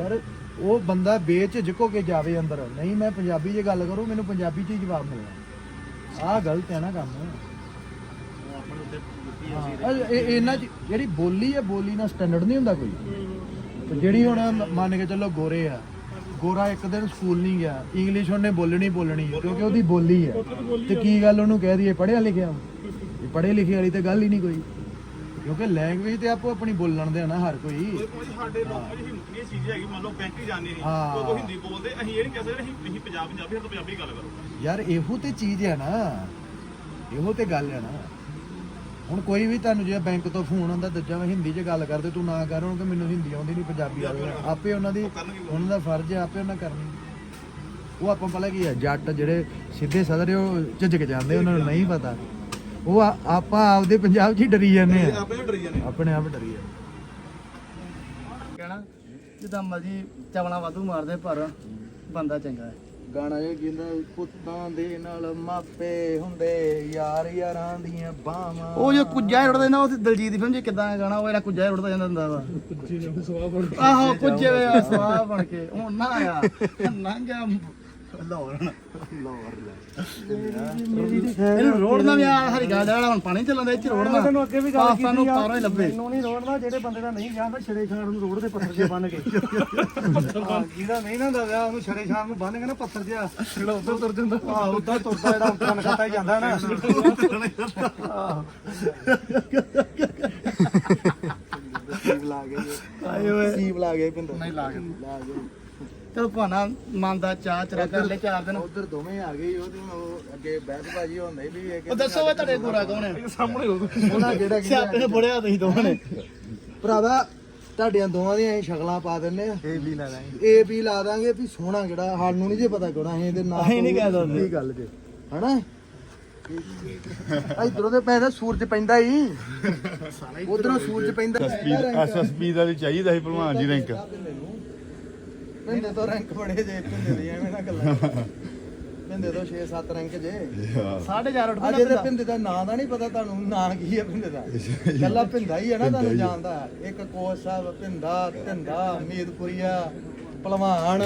ਯਾਰ ਉਹ ਬੰਦਾ ਬੇਝਿਜਕ ਹੋ ਕੇ ਜਾਵੇ ਅੰਦਰ। ਨਹੀਂ ਮੈਂ ਪੰਜਾਬੀ 'ਚ ਗੱਲ ਕਰੂੰ ਮੈਨੂੰ ਪੰਜਾਬੀ 'ਚ ਹੀ ਜਵਾਬ ਮਿਲਣਾ ਆਹ ਗਲਤ ਹੈ ਨਾ ਕੰਮ। ਹਾਂ, ਇਹ- ਇਹ- ਇਹਨਾਂ 'ਚ ਜਿਹੜੀ ਬੋਲੀ ਹੈ ਬੋਲੀ ਨਾਲ ਸਟੈਂਡਰਡ ਨਹੀਂ ਹੁੰਦਾ ਕੋਈ। ਤੇ ਜਿਹੜੀ ਹੁਣ ਮੰਨ ਕੇ ਚੱਲੋ ਗੋਰੇ ਆ ਗੋਰਾ ਇੱਕ ਦਿਨ ਸਕੂਲ ਨਹੀਂ ਗਿਆ ਇੰਗਲਿਸ਼ ਉਹਨੇ ਬੋਲਣੀ ਬੋਲਣੀ ਹੈ, ਕਿਉਂਕਿ ਉਹਦੀ ਬੋਲੀ ਹੈ। ਤੇ ਕੀ ਗੱਲ ਉਹਨੂੰ ਕਹਿ ਦਈਏ ਪੜ੍ਹਿਆ ਲਿਖਿਆ? ਇਹ ਪੜ੍ਹੇ ਲਿਖੇ ਵਾਲੀ ਤੇ ਗੱਲ ਹੀ ਨਹੀਂ ਕੋਈ। ਕਿਉਂਕਿ ਲੈਂਗੁਏਜ ਤੇ ਆਪੋ ਆਪਣੀ ਬੋਲਣ ਦੇ ਆ ਨਾ ਹਰ ਕੋਈ। ਸਾਡੇ ਲੋਕਾਂ ਦੀ ਹਿੰਦੀ ਇਹ ਚੀਜ਼ ਹੈਗੀ ਮੰਨ ਲਓ ਬੈਂਕ ਹੀ ਜਾਂਦੇ ਨਹੀਂ ਹਾਂ। ਉਹ ਕੋਈ ਹਿੰਦੀ ਬੋਲਦੇ ਅਸੀਂ ਇਹ ਨਹੀਂ ਕਹਿ ਸਕਦੇ ਅਸੀਂ ਅਸੀਂ ਪੰਜਾਬ ਪੰਜਾਬੀ ਹਰ ਪੰਜਾਬੀ ਗੱਲ ਕਰੋ। ਯਾਰ ਇਹੋ ਤੇ ਚੀਜ਼ ਹੈ ਨਾ। ਇਹੋ ਤੇ ਗੱਲ ਹੈ ਨਾ। ਹੁਣ ਕੋਈ ਵੀ ਤੁਹਾਨੂੰ ਜੇ ਬੈਂਕ ਤੋਂ ਫੋਨ ਆਉਂਦਾ ਦੂਜਾ ਮੈਂ ਹਿੰਦੀ 'ਚ ਗੱਲ ਕਰਦੇ ਤੂੰ ਨਾ ਕਰ ਕਿ ਮੈਨੂੰ ਹਿੰਦੀ ਆਉਂਦੀ ਨਹੀਂ ਪੰਜਾਬੀ ਆਉਂਦੀ ਆਪੇ ਉਹਨਾਂ ਦੀ ਉਹਨਾਂ ਦਾ ਫਰਜ਼ ਹੈ ਆਪੇ ਉਹਨਾਂ ਕਰਨੀ ਉਹ ਆਪਾਂ ਪਹਿਲਾਂ ਕੀ ਹੈ ਜੱਟ ਜਿਹੜੇ ਸਿੱਧੇ ਸਦਰੇ ਉਹ ਝਿਜਕ ਜਾਂਦੇ ਉਹਨਾਂ ਨੂੰ ਨਹੀਂ ਪਤਾ। ਉਹ ਆ- ਆਪਾਂ ਆਪਦੇ ਪੰਜਾਬ 'ਚ ਹੀ ਡਰੀ ਜਾਂਦੇ ਆ। ਆਪੇ ਡਰੀ ਜਾਂਦੇ ਆਪਣੇ ਆਪ ਡਰੀ ਜਾਂਦੇ ਕਹਿਣਾ ਜਿੱਦਾਂ ਮਰਜ਼ੀ ਚਵਣਾ ਵਾਧੂ ਮਾਰਦੇ ਪਰ ਬੰਦਾ ਚੰਗਾ ਹੈ। ਗਾਣਾ ਇਹ ਕਹਿੰਦਾ ਪੁੱਤਾਂ ਦੇ ਨਾਲ ਮਾਪੇ ਹੁੰਦੇ ਯਾਰ ਯਾਰਾਂ ਦੀਆਂ ਬਾਹਾਂ। ਉਹ ਜੋ ਕੁੱਜਾ ਉੜਦਾ ਨਾ ਉਹ ਤੇ ਦਲਜੀਤ ਦੀ ਫਿਲਮ 'ਚ ਕਿਦਾਂ ਗਾਣਾ ਉਹ ਇਹਦਾ ਕੁੱਜਾ ਉੜਦਾ ਜਾਂਦਾ ਹੁੰਦਾ ਵਾ। ਕੁੱਜੇ ਨੂੰ ਸਵਾਹ ਬਣ ਆਹੋ ਕੁੱਜੇ ਸਵਾਹ ਬਣ ਕੇ। ਹੁਣ ਨਾ ਆਇਆ ਨੰਗਾ ਲਾਹੌਰ ਇਹਨੂੰ ਰੋਡ ਨਾ ਵੀ ਆ ਹਰੀ ਗਾਂ ਵਾਲਾ ਹੁਣ ਪਾਣੀ ਚੱਲਣ ਦਾ ਇੱਥੇ ਰੋਡ ਨਾ ਤੈਨੂੰ ਅੱਗੇ ਵੀ ਗੱਲ ਕੀਤੀ ਸਾਨੂੰ ਪਾਰੋਂ ਹੀ ਲੱਭੇ। ਮੈਨੂੰ ਨਹੀਂ ਰੋੜਦਾ ਜਿਹੜੇ ਬੰਦੇ ਦਾ ਨਹੀਂ ਜਾਂਦਾ ਛੜੇ ਛਾਣ ਨੂੰ ਰੋੜ ਦੇ ਪੱਥਰ 'ਚ ਬੰਨ ਕੇ। ਹਾਂ, ਜਿਹੜਾ ਨਹੀਂ ਨਾ ਹੁੰਦਾ ਵਿਆਹ ਉਹਨੂੰ ਛੜੇ ਛਾਣ ਨੂੰ ਬੰਨ ਕੇ ਨਾ ਪੱਥਰ 'ਚ ਜਿਹੜਾ ਉੱਧਰ ਤੁਰ ਜਾਂਦਾ। ਆਹ ਉੱਧਰ ਤੁਰਦਾ ਜਿਹੜਾ ਉੱਤਰ ਨਖਾਤਾ ਹੀ ਜਾਂਦਾ ਨਾ। ਆਹੋ। ਸੀਵ ਲਾ ਗਏ। ਸੀਵ ਲਾ ਗਏ ਪਿੰਦਰ ਨਹੀਂ ਲਾ ਗਏ। ਚਲ ਭਾਣਾ ਮਨ ਦਾ ਚਾਹ ਚਰਾ ਕਰ ਲੈ ਚਾਰ ਦਿਨ। ਉਧਰ ਦੋਵੇਂ ਆ ਗਏ ਉਹ ਤੇ ਹੁਣ ਉਹ ਅੱਗੇ ਬਹਿਸਬਾਜੀ ਹੁੰਦਾ ਵੀ ਇਹ ਉਹ ਦੱਸੋ ਵੇ ਤੁਹਾਡੇ ਗੋਰਾ ਕੌਣ ਹੈ ਸਾਹਮਣੇ ਹੋ ਉਹਨਾਂ ਕਿਹੜਾ ਸਿਆਪੇ ਨੇ ਬੜਿਆ ਤੁਸੀਂ ਦੋਵਾਂ ਨੇ। ਭਰਾਵਾ ਤੁਹਾਡੀਆਂ ਦੋਵਾਂ ਦੀਆਂ ਅਸੀਂ ਸ਼ਕਲਾਂ ਪਾ ਦਿੰਨੇ ਆ। ਏ ਵੀ ਲਾ ਦਾਂਗੇ ਏ ਵੀ ਲਾ ਦਾਂਗੇ ਵੀ ਸੋਹਣਾ ਕਿਹੜਾ ਸਾਨੂੰ ਨਹੀਂ ਜੇ ਪਤਾ ਕਿਹੜਾ ਅਸੀਂ ਇਹਦੇ ਨਾਲ ਅਸੀਂ ਨਹੀਂ ਕਹਿ ਸਕਦੇ। ਕੀ ਗੱਲ ਜੇ। ਹਨਾ? ਇਧਰੋਂ ਦੇ ਪੈਦਾ ਸੂਰਜ ਪੈਂਦਾ ਹੀ। ਉਧਰੋਂ ਸੂਰਜ ਪੈਂਦਾ ਐਸਐਸਪੀ ਦਾ ਵੀ ਚਾਹੀਦਾ ਸੀ ਭਲਵਾਨ ਜੀ ਰੈਂਕ। ਪਿੰਦੇ ਤੋਂ ਰੈਂਕ ਬੜੇ ਜੇ ਪਿੰਦੇ ਦੀ ਐਵੇਂ ਨਾ ਗੱਲਾਂ ਪਿੰਦੇ ਤੋਂ 6-7 ਰੈਂਕ ਜੇ। ਸਾਢੇ ਉੱਠ ਅਜੇ ਤੇ ਪਿੰਦੇ ਦਾ ਨਾਂ ਦਾ ਨਹੀਂ ਪਤਾ ਤੁਹਾਨੂੰ ਨਾਂ ਕੀ ਹੈ ਪਿੰਦੇ ਦਾ? ਕੱਲਾ ਪਿੰਦਾ ਹੀ ਹੈ ਨਾ ਤੁਹਾਨੂੰ ਜਾਣਦਾ। ਇੱਕ ਕੋਚ ਸਾਹਿਬ ਪਿੰਦਾ ਪਿੰਦਾ ਮੀਦਪੁਰੀਆ ਭਲਵਾਨ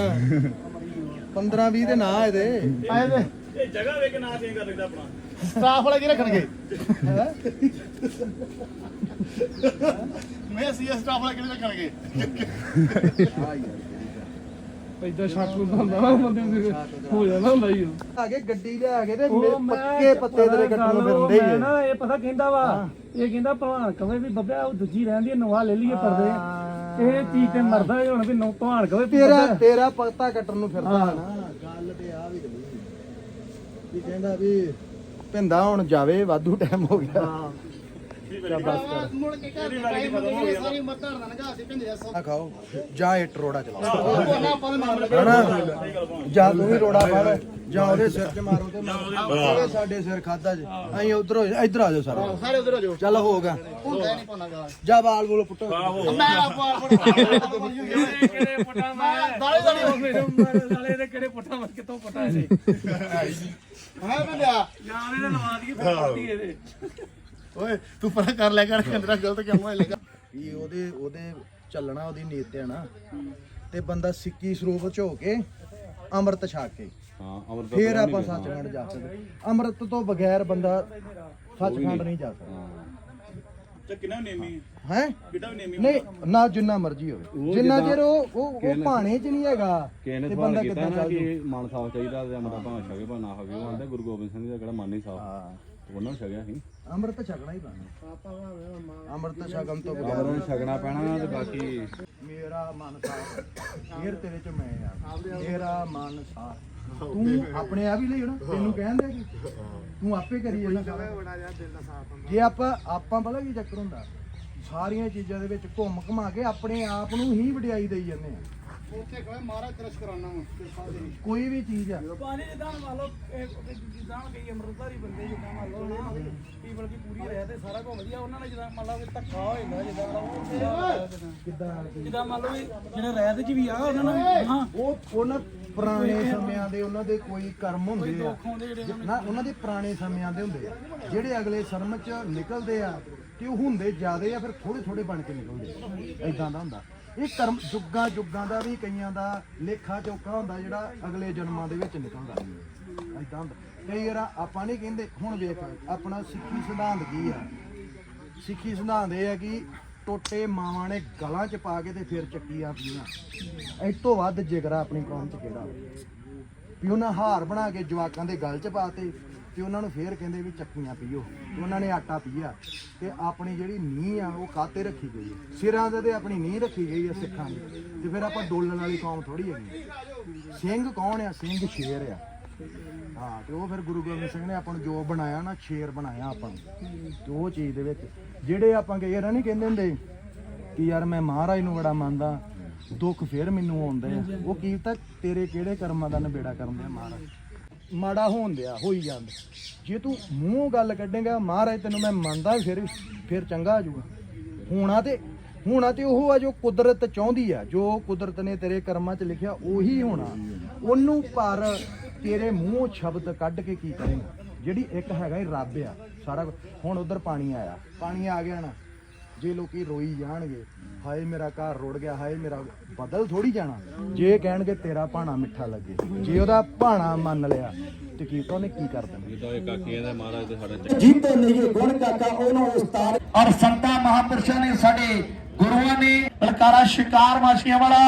15 20 ਦੇ ਨਾਂ ਇਹਦੇ। ਆਏ ਵੇ। ਇਹ ਜਗ੍ਹਾ ਵੇਖ ਨਾਂ ਚੇਂਜ ਕਰ ਲੱਗਦਾ ਆਪਣਾ। ਸਟਾਫ ਵਾਲੇ ਕੀ ਰੱਖਣਗੇ? ਮੈਂ ਸੀ ਸਟਾਫ ਵਾਲੇ ਕਿਹੜੇ ਰੱਖਣਗੇ? ਇਦਾਂ ਸ਼ੱਕ ਹੁੰਦਾ ਨਾ ਬੰਦੇ ਨੂੰ ਹੋ ਜਾਂਦਾ ਹੁੰਦਾ ਹੀ ਆ। ਕੇ ਗੱਡੀ ਲਿਆ ਕੇ ਤੇ ਉਹ ਮੇ- ਪੱਕੇ ਪੱਤੇ ਤੇਰੇ ਕੱਟਣ ਫਿਰਦੇ ਹੀ ਮੈਂ। ਨਾ ਇਹ ਪਤਾ ਕਹਿੰਦਾ ਵਾ ਇਹ ਕਹਿੰਦਾ ਭਲਵਾਨ ਕਵੇ ਵੀ ਬੱਬਿਆ ਉਹ ਦੂਜੀ ਰਹਿੰਦੀ ਹੈ ਨਵਾ ਲੈ ਲਈਏ ਪਰਦੇ। ਇਹ ਚੀਜ਼ ਤੇ ਮਰਦਾ ਹੀ ਹੁਣ ਵੀ ਨੌ ਭਲਵਾਨ ਕਵੇ ਵੀ ਤੇਰਾ ਬੱਬਿਆ- ਤੇਰਾ ਪੱਤਾ ਕੱਟਣ ਨੂੰ ਫਿਰਦਾ ਨਾ। ਗੱਲ ਤੇ ਆ ਵੀ ਕਹਿੰਦਾ ਵੀ ਪਿੰਦਾ ਹੁਣ ਜਾਵੇ ਵਾਧੂ ਟਾਈਮ ਹੋ ਗਿਆ। ਹੋ। ਆ ਖਾਓ ਜਾ ਰੋੜਾ ਜਾ ਤੂੰ ਵੀ ਰੋੜਾ ਫੜ ਜਾ ਉਹਦੇ ਸਿਰ 'ਚ ਮਾਰੋ ਤੇ ਮਾਰੋ। ਸਾਡੇ ਸਿਰ ਖਾਦਾ ਜੀ। ਅਸੀਂ ਉਧਰ ਇੱਧਰ ਆ ਜਾਓ ਸਾਰਾ। ਸਾਰੇ ਉਧਰ ਆ ਜਾਓ। ਚੱਲ ਹੋ ਗਿਆ। ਹੁੰਦਾ ਨਹੀਂ ਪਾਉਣਾ ਗਾ ਜਾ ਬਾਲ ਬੋਲ ਪੁੱਟੋ। ਮੈਂ ਆਪਾ ਕਿਹੜੇ ਪੁੱਟਾਂ ਮੈਂ? ਦਾਲੇ ਦਾਲੇ ਮੇਰੇ ਮਾਰੇ ਸਾਲੇ ਦੇ ਕਿਹੜੇ ਪੁੱਟਾਂ ਮੈਂ ਕਿੱਥੋਂ ਪੁੱਟਾਂ ਇਹਦੇ? ਮੈਂ ਬੰਦਿਆ ਯਾਰ ਇਹਨੇ ਲਵਾ ਦਈਏ ਪੱਟੀ ਇਹਦੇ। ਓਏ ਤੂੰ ਪਰਾਂ ਕਰ ਲੈ ਕਰ ਅੰਦਰਾ ਗਲਤ ਕੰਮ ਹੋਏ ਲੇਗਾ ਵੀ ਉਹਦੇ ਉਹਦੇ ਚੱਲਣਾ ਉਹਦੀ ਨੀਤ ਹੈ ਨਾ। ਤੇ ਬੰਦਾ ਸਿੱਕੀ ਸਰੂਪ ਚ ਹੋ ਕੇ ਅੰਮ੍ਰਿਤ ਛਕ ਕੇ। ਹਾਂ ਫੇਰ ਆਪਾਂ ਸੱਚਖੰਡ ਜਾ ਸਕਦੇ। ਅੰਮ੍ਰਿਤ ਤੋਂ ਬਗੈਰ ਬੰਦਾ ਸੱਚਖੰਡ ਨਹੀਂ ਜਾ ਸਕਦਾ। ਤੇ ਕਿੰਨਾ ਨੇਮੀ ਹੈ? ਕਿੱਡਾ ਵੀ ਨੇਮੀ ਨਹੀਂ ਨਾ ਜਿੰਨਾ ਮਰਜ਼ੀ ਹੋਵੇ। ਜਿੰਨਾ ਚਿਰ ਉਹ ਉਹ ਉਹ ਭਾਣੇ ਚ ਨਹੀਂ ਹੈਗਾ ਤੇ ਬੰਦਾ ਕਿੱਦਾਂ ਚੱਲ ਜੂ? ਮਨ ਸਾਫ਼ ਚਾਹੀਦਾ ਤੇ ਅਮਰ ਭਾਵੇਂ ਛਗੇ ਭਾਵੇਂ ਨਾ ਹੋਵੇ ਉਹ ਆਂਦਾ ਗੁਰੂ ਗੋਬਿੰਦ ਸਿੰਘ ਦਾ ਕਿਹੜਾ ਮਨ ਨਹੀਂ ਸਾਫ਼ ਹਾਂ। ਉਹਨਾਂ ਨੂੰ ਛਗਿਆ ਸੀ। ਅੰਮ੍ਰਿਤ ਛਕਣਾ ਹੀ ਪੈਣਾ। ਅੰਮ੍ਰਿਤ ਛਕਣ ਤੋਂ ਅਮਰ ਨੂੰ ਬਗੈਰ ਛਗਣਾ ਪੈਣਾ ਤੇ ਬਾਕੀ ਮੇਰਾ ਮਨ ਸਾਫ਼ ਫੇਰ ਤੇਰੇ ਚ ਮੈਂ ਆ। ਮੇਰਾ ਮਨ ਸਾਫ਼ ਤੂੰ ਆਪਣੇ ਆਪ ਹੀ ਲਈ ਤੈਨੂੰ ਕਹਿਣ ਦੇ ਕਿ ਤੂੰ ਆਪੇ ਕਰੀ ਜਾਂਦਾ ਜੇ ਆਪਾਂ ਆਪਾਂ ਪਤਾ ਕੀ ਚੱਕਰ ਹੁੰਦਾ? ਸਾਰੀਆਂ ਚੀਜ਼ਾਂ ਦੇ ਵਿੱਚ ਘੁੰਮ ਘਮਾ ਕੇ ਆਪਣੇ ਆਪ ਨੂੰ ਹੀ ਵਡਿਆਈ ਦੇਈ ਜਾਂਦੇ ਆ। ਉੱਥੇ ਕਰਾਉਣਾ ਵਾ ਕਿਰਪਾ ਕੋਈ ਵੀ ਚੀਜ਼ ਆ। ਪਾਣੀ ਜਿੱਦਾਂ ਮੰਨ ਲਓ ਜਿੱਦਾਂ ਕਈ ਅੰਮ੍ਰਿਤਧਾਰੀ ਬੰਦੇ ਜਿੱਦਾਂ ਮੰਨ ਲਓ ਨਾ। ਕੀ ਬਲਕਿ ਪੂਰੀ ਰਹਿ ਤੇ ਸਾਰਾ ਕੁਝ ਵਧੀਆ ਉਹਨਾਂ ਨੇ ਜਿੱਦਾਂ ਮੰਨ ਲਓ ਧੱਕਾ ਹੋ ਜਾਂਦਾ ਜਿੱਦਾਂ ਉਹ ਕਿੱਦਾਂ ਜਿੱਦਾਂ ਮੰਨ ਲਓ ਵੀ ਜਿਹੜੇ ਰਹਿਤ ਚ ਵੀ ਆ ਉਹਨਾਂ ਨੂੰ ਹਾਂ। ਉਹ ਉਹਨਾਂ ਪੁਰਾਣੇ ਸਮਿਆਂ ਦੇ ਉਹਨਾਂ ਦੇ ਕੋਈ ਕਰਮ ਹੁੰਦੇ ਆ। ਨਾ ਉਹਨਾਂ ਦੇ ਪੁਰਾਣੇ ਸਮਿਆਂ ਦੇ ਹੁੰਦੇ ਆ। ਜਿਹੜੇ ਅਗਲੇ ਸ਼ਰਮ ਚ ਨਿਕਲਦੇ ਆ ਤੇ ਉਹ ਹੁੰਦੇ ਜ਼ਿਆਦੇ ਆ ਫਿਰ ਥੋੜੇ ਥੋੜੇ ਬਣ ਕੇ ਨਿਕਲਦੇ ਐਦਾਂ ਦਾ ਹੁੰਦਾ। ਇਹ ਕਰਮ ਜੁੱਗਾਂ ਜੁੱਗਾਂ ਦਾ ਵੀ ਕਈਆਂ ਦਾ ਲੇਖਾ ਚੋਖਾ ਹੁੰਦਾ ਜਿਹੜਾ ਅਗਲੇ ਜਨਮਾਂ ਦੇ ਵਿੱਚ ਨਿਕਲਦਾ। ਐਦਾਂ ਹੁੰਦਾ। ਕਈ ਵਾਰ ਆਪਾਂ ਨਹੀਂ ਕਹਿੰਦੇ, ਹੁਣ ਵੇਖ, ਆਪਣਾ ਸਿੱਖੀ ਸਿਧਾਂਤ ਕੀ ਆ? ਸਿੱਖੀ ਸਿਧਾਂਤ ਇਹ ਹੈ ਕਿ ਟੋਟੇ ਮਾਵਾਂ ਨੇ ਗਲਾਂ 'ਚ ਪਾ ਕੇ ਤੇ ਫਿਰ ਚੱਕੀਆਂ ਪੀਆਂ ਇਸ ਤੋਂ ਵੱਧ ਜਿਗਰਾ ਆਪਣੀ ਕੌਮ 'ਚ ਕਿਹੜਾ? ਵੀ ਉਹਨਾਂ ਹਾਰ ਬਣਾ ਕੇ ਜਵਾਕਾਂ ਦੇ ਗਲ 'ਚ ਪਾਤੇ ਤੇ ਉਹਨਾਂ ਨੂੰ ਫੇਰ ਕਹਿੰਦੇ ਵੀ ਚੱਕੀਆਂ ਪੀਓ ਤੇ ਉਹਨਾਂ ਨੇ ਆਟਾ ਪੀਆ ਤੇ ਆਪਣੀ ਜਿਹੜੀ ਨੀਂਹ ਆ ਉਹ ਕਾਤੇ ਰੱਖੀ ਗਈ ਹੈ। ਸਿਰਾਂ ਦੇ ਤੇ ਆਪਣੀ ਨੀਂਹ ਰੱਖੀ ਗਈ ਹੈ ਸਿੱਖਾਂ ਦੀ। ਤੇ ਫਿਰ ਆਪਾਂ ਡੋਲਣ ਵਾਲੀ ਕੌਮ ਥੋੜੀ ਹੈਗੀ ਸਿੰਘ ਕੌਣ ਆ? ਸਿੰਘ ਸ਼ੇਰ ਆ। ਹਾਂ, ਤੇ ਉਹ ਫਿਰ ਗੁਰੂ ਗੋਬਿੰਦ ਸਿੰਘ ਨੇ ਆਪਾਂ ਨੂੰ ਜੋ ਬਣਾਇਆ ਨਾ, ਸ਼ੇਰ ਬਣਾਇਆ ਆਪਾਂ ਨੂੰ। ਤੇ ਉਹ ਚੀਜ਼ ਦੇ ਵਿੱਚ ਜਿਹੜੇ ਆਪਾਂ ਕਈ ਵਾਰ ਨਹੀਂ ਕਹਿੰਦੇ ਹੁੰਦੇ ਕਿ ਯਾਰ ਮੈਂ ਮਹਾਰਾਜ ਨੂੰ ਬੜਾ ਮੰਨਦਾ, ਦੁੱਖ ਫਿਰ ਮੈਨੂੰ ਆਉਂਦੇ ਆ ਉਹ ਕੀ ਤਾਂ ਤੇਰੇ ਕਿਹੜੇ ਕਰਮਾਂ ਦਾ ਨਿਬੇੜਾ ਕਰਨ ਦੇ ਮਹਾਰਾਜ। ਮਾੜਾ ਹੋਣ ਦਿਆ, ਹੋਈ ਜਾਂਦਾ। ਜੇ ਤੂੰ ਮੂੰਹ ਗੱਲ ਕੱਢੇਗਾ, ਮਹਾਰਾਜ ਤੈਨੂੰ ਮੈਂ ਮੰਨਦਾ ਫਿਰ ਫਿਰ ਚੰਗਾ ਆ ਜਾਊਗਾ। ਹੋਣਾ ਤੇ ਹੋਣਾ ਤੇ ਉਹ ਆ ਜੋ ਕੁਦਰਤ ਚਾਹੁੰਦੀ ਆ, ਜੋ ਕੁਦਰਤ ਨੇ ਤੇਰੇ ਕਰਮਾਂ 'ਚ ਲਿਖਿਆ, ਉਹੀ ਹੋਣਾ। ਉਹਨੂੰ ਪਰ ਤੇਰੇ ਮੂੰਹੋਂ ਸ਼ਬਦ ਕੱਢ ਕੇ ਕੀ ਕਰੇਗਾ? ਜਿਹੜੀ ਇੱਕ ਹੈਗਾ ਹੀ ਰੱਬ ਆ, ਸਾਰਾ ਕੁਛ। ਹੁਣ ਉਧਰ ਪਾਣੀ ਆਇਆ। ਪਾਣੀ ਆ ਗਿਆ ਨਾ। ਜੇ ਲੋਕੀ ਰੋਈ ਜਾਣਗੇ ਹਾਏ ਮੇਰਾ ਘਰ ਰੁੜ ਗਿਆ ਹਾਏ ਮੇਰਾ ਬਦਲ ਥੋੜੀ ਜਾਣਾ। ਜੇ ਕਹਿਣਗੇ ਤੇਰਾ ਭਾਣਾ ਮਿੱਠਾ ਲੱਗੇ ਜੇ ਉਹਦਾ ਭਾਣਾ ਮੰਨ ਲਿਆ ਤੇ ਕੀ ਤਾਂ ਉਹਨੇ ਕੀ ਕਰ ਦੇਣਾ। ਜਿੱਦਾਂ ਇਹ ਕਾਕੀਆਂ ਦਾ ਮਹਾਰਾਜ ਦੇ ਸਾਡਾ ਜੀਤੇ ਨਹੀਂ ਗੁਣ ਕਾਕਾ ਉਹਨੂੰ ਉਸਤਾਦ ਔਰ ਸੰਤਾਂ ਮਹਾਪੁਰਸ਼ਾਂ ਨੇ ਸਾਡੇ ਗੁਰੂਆਂ ਨੇ ਬਲਕਾਰਾ ਸ਼ਿਕਾਰ ਮਾਛੀਆਂ ਵਾਲਾ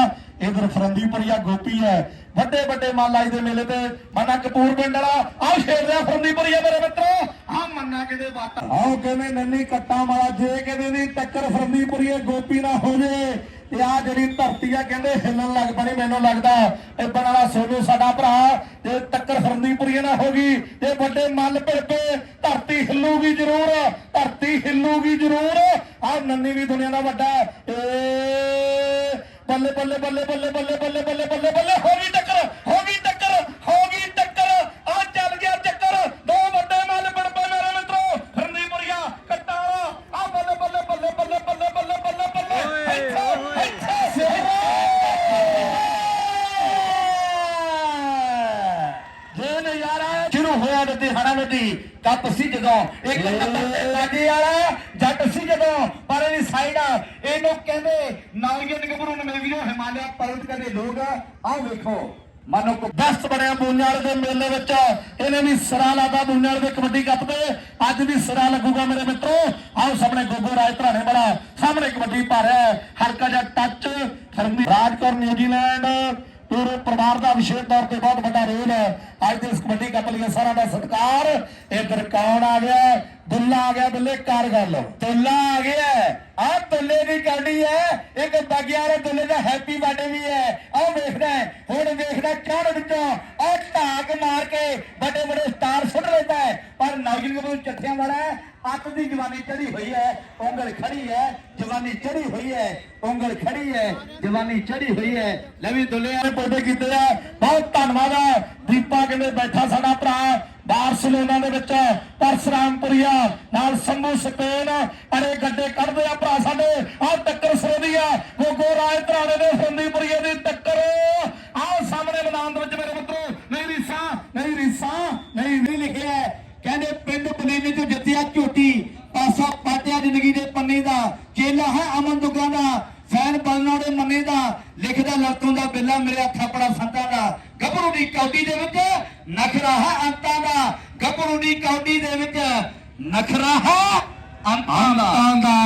ਇਧਰ ਫਰੰਦੀਪੁਰੀਆ ਗੋਪੀ ਹੈ ਵੱਡੇ ਵੱਡੇ ਮਾਲਾਈ ਦੇ ਮੇਲੇ ਤੇ ਮਨਾ ਕਪੂਰ ਪਿੰਡ ਵਾਲਾ ਆਹ ਸ਼ੇਰ ਦਾ ਫਰੰਦੀਪੁਰੀਆ ਮੇਰੇ ਮਿੱਤਰੋ। ਆਹ ਮੰਨਾ ਕਿਤੇ ਬਾਤ ਆਓ ਕਹਿੰਦੇ ਨੰਨੀ ਕੱਟਾਂ ਵਾਲਾ ਜੇ ਕਹਿੰਦੇ ਦੀ ਟੱਕਰ ਫਰੰਦੀਪੁਰੀਏ ਗੋਪੀ ਨਾ ਹੋ ਜੇ। ਤੇ ਆ ਜਿਹੜੀ ਧਰਤੀ ਆ ਕਹਿੰਦੇ ਹਿੱਲਣ ਲੱਗ ਪਣੀ ਮੈਨੂੰ ਲੱਗਦਾ ਇਹ ਵਾਲਾ ਸੋਨੂ ਸਾਡਾ ਭਰਾ। ਤੇ ਟੱਕਰ ਫਰੰਦੀਪੁਰੀਏ ਨਾ ਹੋ ਗਈ ਤੇ ਵੱਡੇ ਮੱਲ ਭਿੜ ਪਏ ਧਰਤੀ ਹਿੱਲੂਗੀ ਜ਼ਰੂਰ ਧਰਤੀ ਹਿੱਲੂਗੀ ਜ਼ਰੂਰ। ਆ ਨੰਨੀ ਵੀ ਦੁਨੀਆ ਦਾ ਵੱਡਾ। ਏ ਬੱਲੇ ਬੱਲੇ ਬੱਲੇ ਬੱਲੇ ਬੱਲੇ ਬੱਲੇ ਬੱਲੇ ਬੱਲੇ ਬੱਲੇ ਹੋ ਗਈ ਟੱਕਰ ਹੋ ਗਈ ਟੱਕਰ ਹੋ ਗਈ ਟੱਕਰ ਆ ਚੱਲ ਗਿਆ ਚੱਕਰ ਦੋ ਵੱਡੇ ਮੱਲ ਭਿੜ ਪਏ ਮੇਰੇ ਮਿੱਤਰੋ ਫਰੰਦੀਪੁਰੀਆ ਕਟਾਰਾ ਆ ਬੱਲੇ ਬੱਲੇ ਬੱਲੇ ਬੱਲੇ ਬੱਲੇ ਬੱਲੇ ਬੱਲੇ ਬੱਲੇ ਇੱਥੇ ਇੱਥੇ ਜੇ ਨਜ਼ਾਰਾ ਸ਼ੁਰੂ ਹੋਇਆ ਤੇ ਦਿਹਾੜਾ ਨਦੀ ਕੱਪ ਸੀ ਜਦੋਂ ਇੱਕ ਲਾਗੇ ਵਾਲਾ ਜੱਟ ਸੀ ਜਦੋਂ ਪਰ ਇਹਦੀ ਸਾਈਡ ਇਹਨੂੰ ਕਹਿੰਦੇ ਨਾਲੀਆਂ ਨਿਗਮਰੂ ਨੂੰ ਮਿਲ ਹਿਮਾਲਿਆ ਪਰਬਤ ਕਹਿੰਦੇ ਲੋਕ ਆਹ ਵੇਖੋ, ਮਾਨੋ ਕੋ ਬੈਸਟ ਬਣਿਆ ਬੂੰਜਾਲ ਦੇ ਮੇਲੇ ਵਿੱਚ। ਇਹਨੇ ਵੀ ਸਰਾ ਲਾਦਾ ਬੂੰਜਾਲ ਦੇ ਕਬੱਡੀ ਕੱਪ ਦੇ ਅੱਜ ਵੀ ਸਰਾ ਲੱਗੂਗਾ ਮੇਰੇ ਮਿੱਤਰੋ। ਆਓ ਸਾਹਮਣੇ ਗੋਗੋ ਰਾਜ ਧਰਾਣੇ ਵਾਲਾ ਸਾਹਮਣੇ ਕਬੱਡੀ ਪਾ ਰਿਹਾ ਹਲਕਾ ਜਿਹਾ ਟੱਚ ਫਰਮੀ ਰਾਜਕੌਰ, ਨਿਊਜ਼ੀਲੈਂਡ। ਪੂਰੇ ਪਰਿਵਾਰ ਦਾ ਵਿਸ਼ੇਸ਼ ਤੌਰ ਤੇ ਬਹੁਤ ਵੱਡਾ ਰੋਲ ਹੈ। ਅੱਜ ਦੇ ਇਸ ਕਬੱਡੀ ਕੱਪ ਲਈ ਸਾਰਿਆਂ ਦਾ ਸਤਿਕਾਰ। ਇਧਰ ਕੌਣ ਆ ਗਿਆ? ਦੁੱਲਾ ਆ ਗਿਆ, ਦੁੱਲੇ ਕਰ ਗੱਲ ਦੁੱਲਾ ਆ ਗਿਆ। ਆ ਦੁੱਲੇ ਦੀ ਗਾਡੀ ਹੈ। ਇੱਕ ਬਾਗਿਆ ਦੁੱਲੇ ਦਾ ਹੈਪੀ ਬਰਥਡੇ ਵੀ ਹੈ। ਆਹ ਵੇਖਦਾ ਹੁਣ ਵੇਖਦਾ ਚੜ੍ਹ ਵਿੱਚੋਂ ਆ ਢਾਕ ਮਾਰ ਕੇ ਵੱਡੇ ਵੱਡੇ ਸਟਾਰ ਸੁੱਟ ਲੈਂਦਾ ਹੈ। ਪਰ ਨੌਜਵਾਨ ਨੂੰ ਚੱਠਿਆਂ ਵਾਲਾ ਅੱਤ ਦੀ ਜਵਾਨੀ ਚੜੀ ਹੋਈ ਹੈ, ਉਂਗਲ ਖੜੀ ਹੈ, ਜਵਾਨੀ ਚੜੀ ਹੋਈ ਹੈ, ਉਂਗਲ ਖੜੀ ਹੈ, ਜਵਾਨੀ ਚੜੀ ਹੋਈ ਹੈ। ਲੈ ਵੀ ਦੁੱਲੇ ਵਾਲੇ ਪੌਦੇ ਕੀਤੇ ਆ, ਬਹੁਤ ਧੰਨਵਾਦ ਹੈ ਦੀਪਾ ਕਹਿੰਦੇ ਬੈਠਾ ਸਾਡਾ ਭਰਾ, ਬਾਰਸਲੋਨਾ ਦੇ ਵਿੱਚ, ਪਰਸਰਾਮਪੁਰੀਆ, ਨਾਲ ਸੰਭੂ ਸਪੇਨ, ਅਰੇ ਗੱਡੇ ਕੱਢਦੇ ਆ ਭਰਾ ਸਾਡੇ, ਆਹ ਟੱਕਰ ਸਰੋਦੀ ਆ ਗੋਗੋ ਰਾਏ ਧਰਾੜੇ ਦੇ ਸੰਦੀਪੁਰੀਏ ਦੀ ਟੱਕਰ। ਆਹ ਸਾਹਮਣੇ ਮੈਦਾਨ ਦੇ ਵਿੱਚ ਮੇਰੇ ਮਿੱਤਰੋ, ਨਹੀਂ ਰੀਸਾਂ ਨਹੀਂ ਰੀਸਾਂ, ਨਹੀਂ ਨਹੀਂ ਲਿਖਿਆ ਕਹਿੰਦੇ ਪਿੰਡ ਬਲੇਨੇ ਤੋਂ ਜਿੱਤਿਆ ਝੋਟੀ ਪਾਸਾ ਪਾਟਿਆ ਜ਼ਿੰਦਗੀ ਦੇ ਪੰਨੇ ਦਾ ਚੇਲਾ ਹੈ ਅਮਨ ਦੁੱਗਾ ਦਾ ਫੈਨ ਬਣਨਾ ਦੇ ਮੰਨੇ ਦਾ ਲਿਖਦਾ ਲੜਤੋਂ ਦਾ ਬਿੱਲਾ ਮੇਰੇ ਥਾਪੜਾ ਸੰਤਾਂ ਦਾ। ਗੱਭਰੂ ਦੀ ਕੌਡੀ ਦੇ ਵਿੱਚ ਨਖਰਾ ਹੈ ਅੰਤਾਂ ਦਾ ਗੱਭਰੂ ਦੀ ਕੌਡੀ ਦੇ ਵਿੱਚ ਨਖਰਾ ਹੈ ਅੰਤਾਂ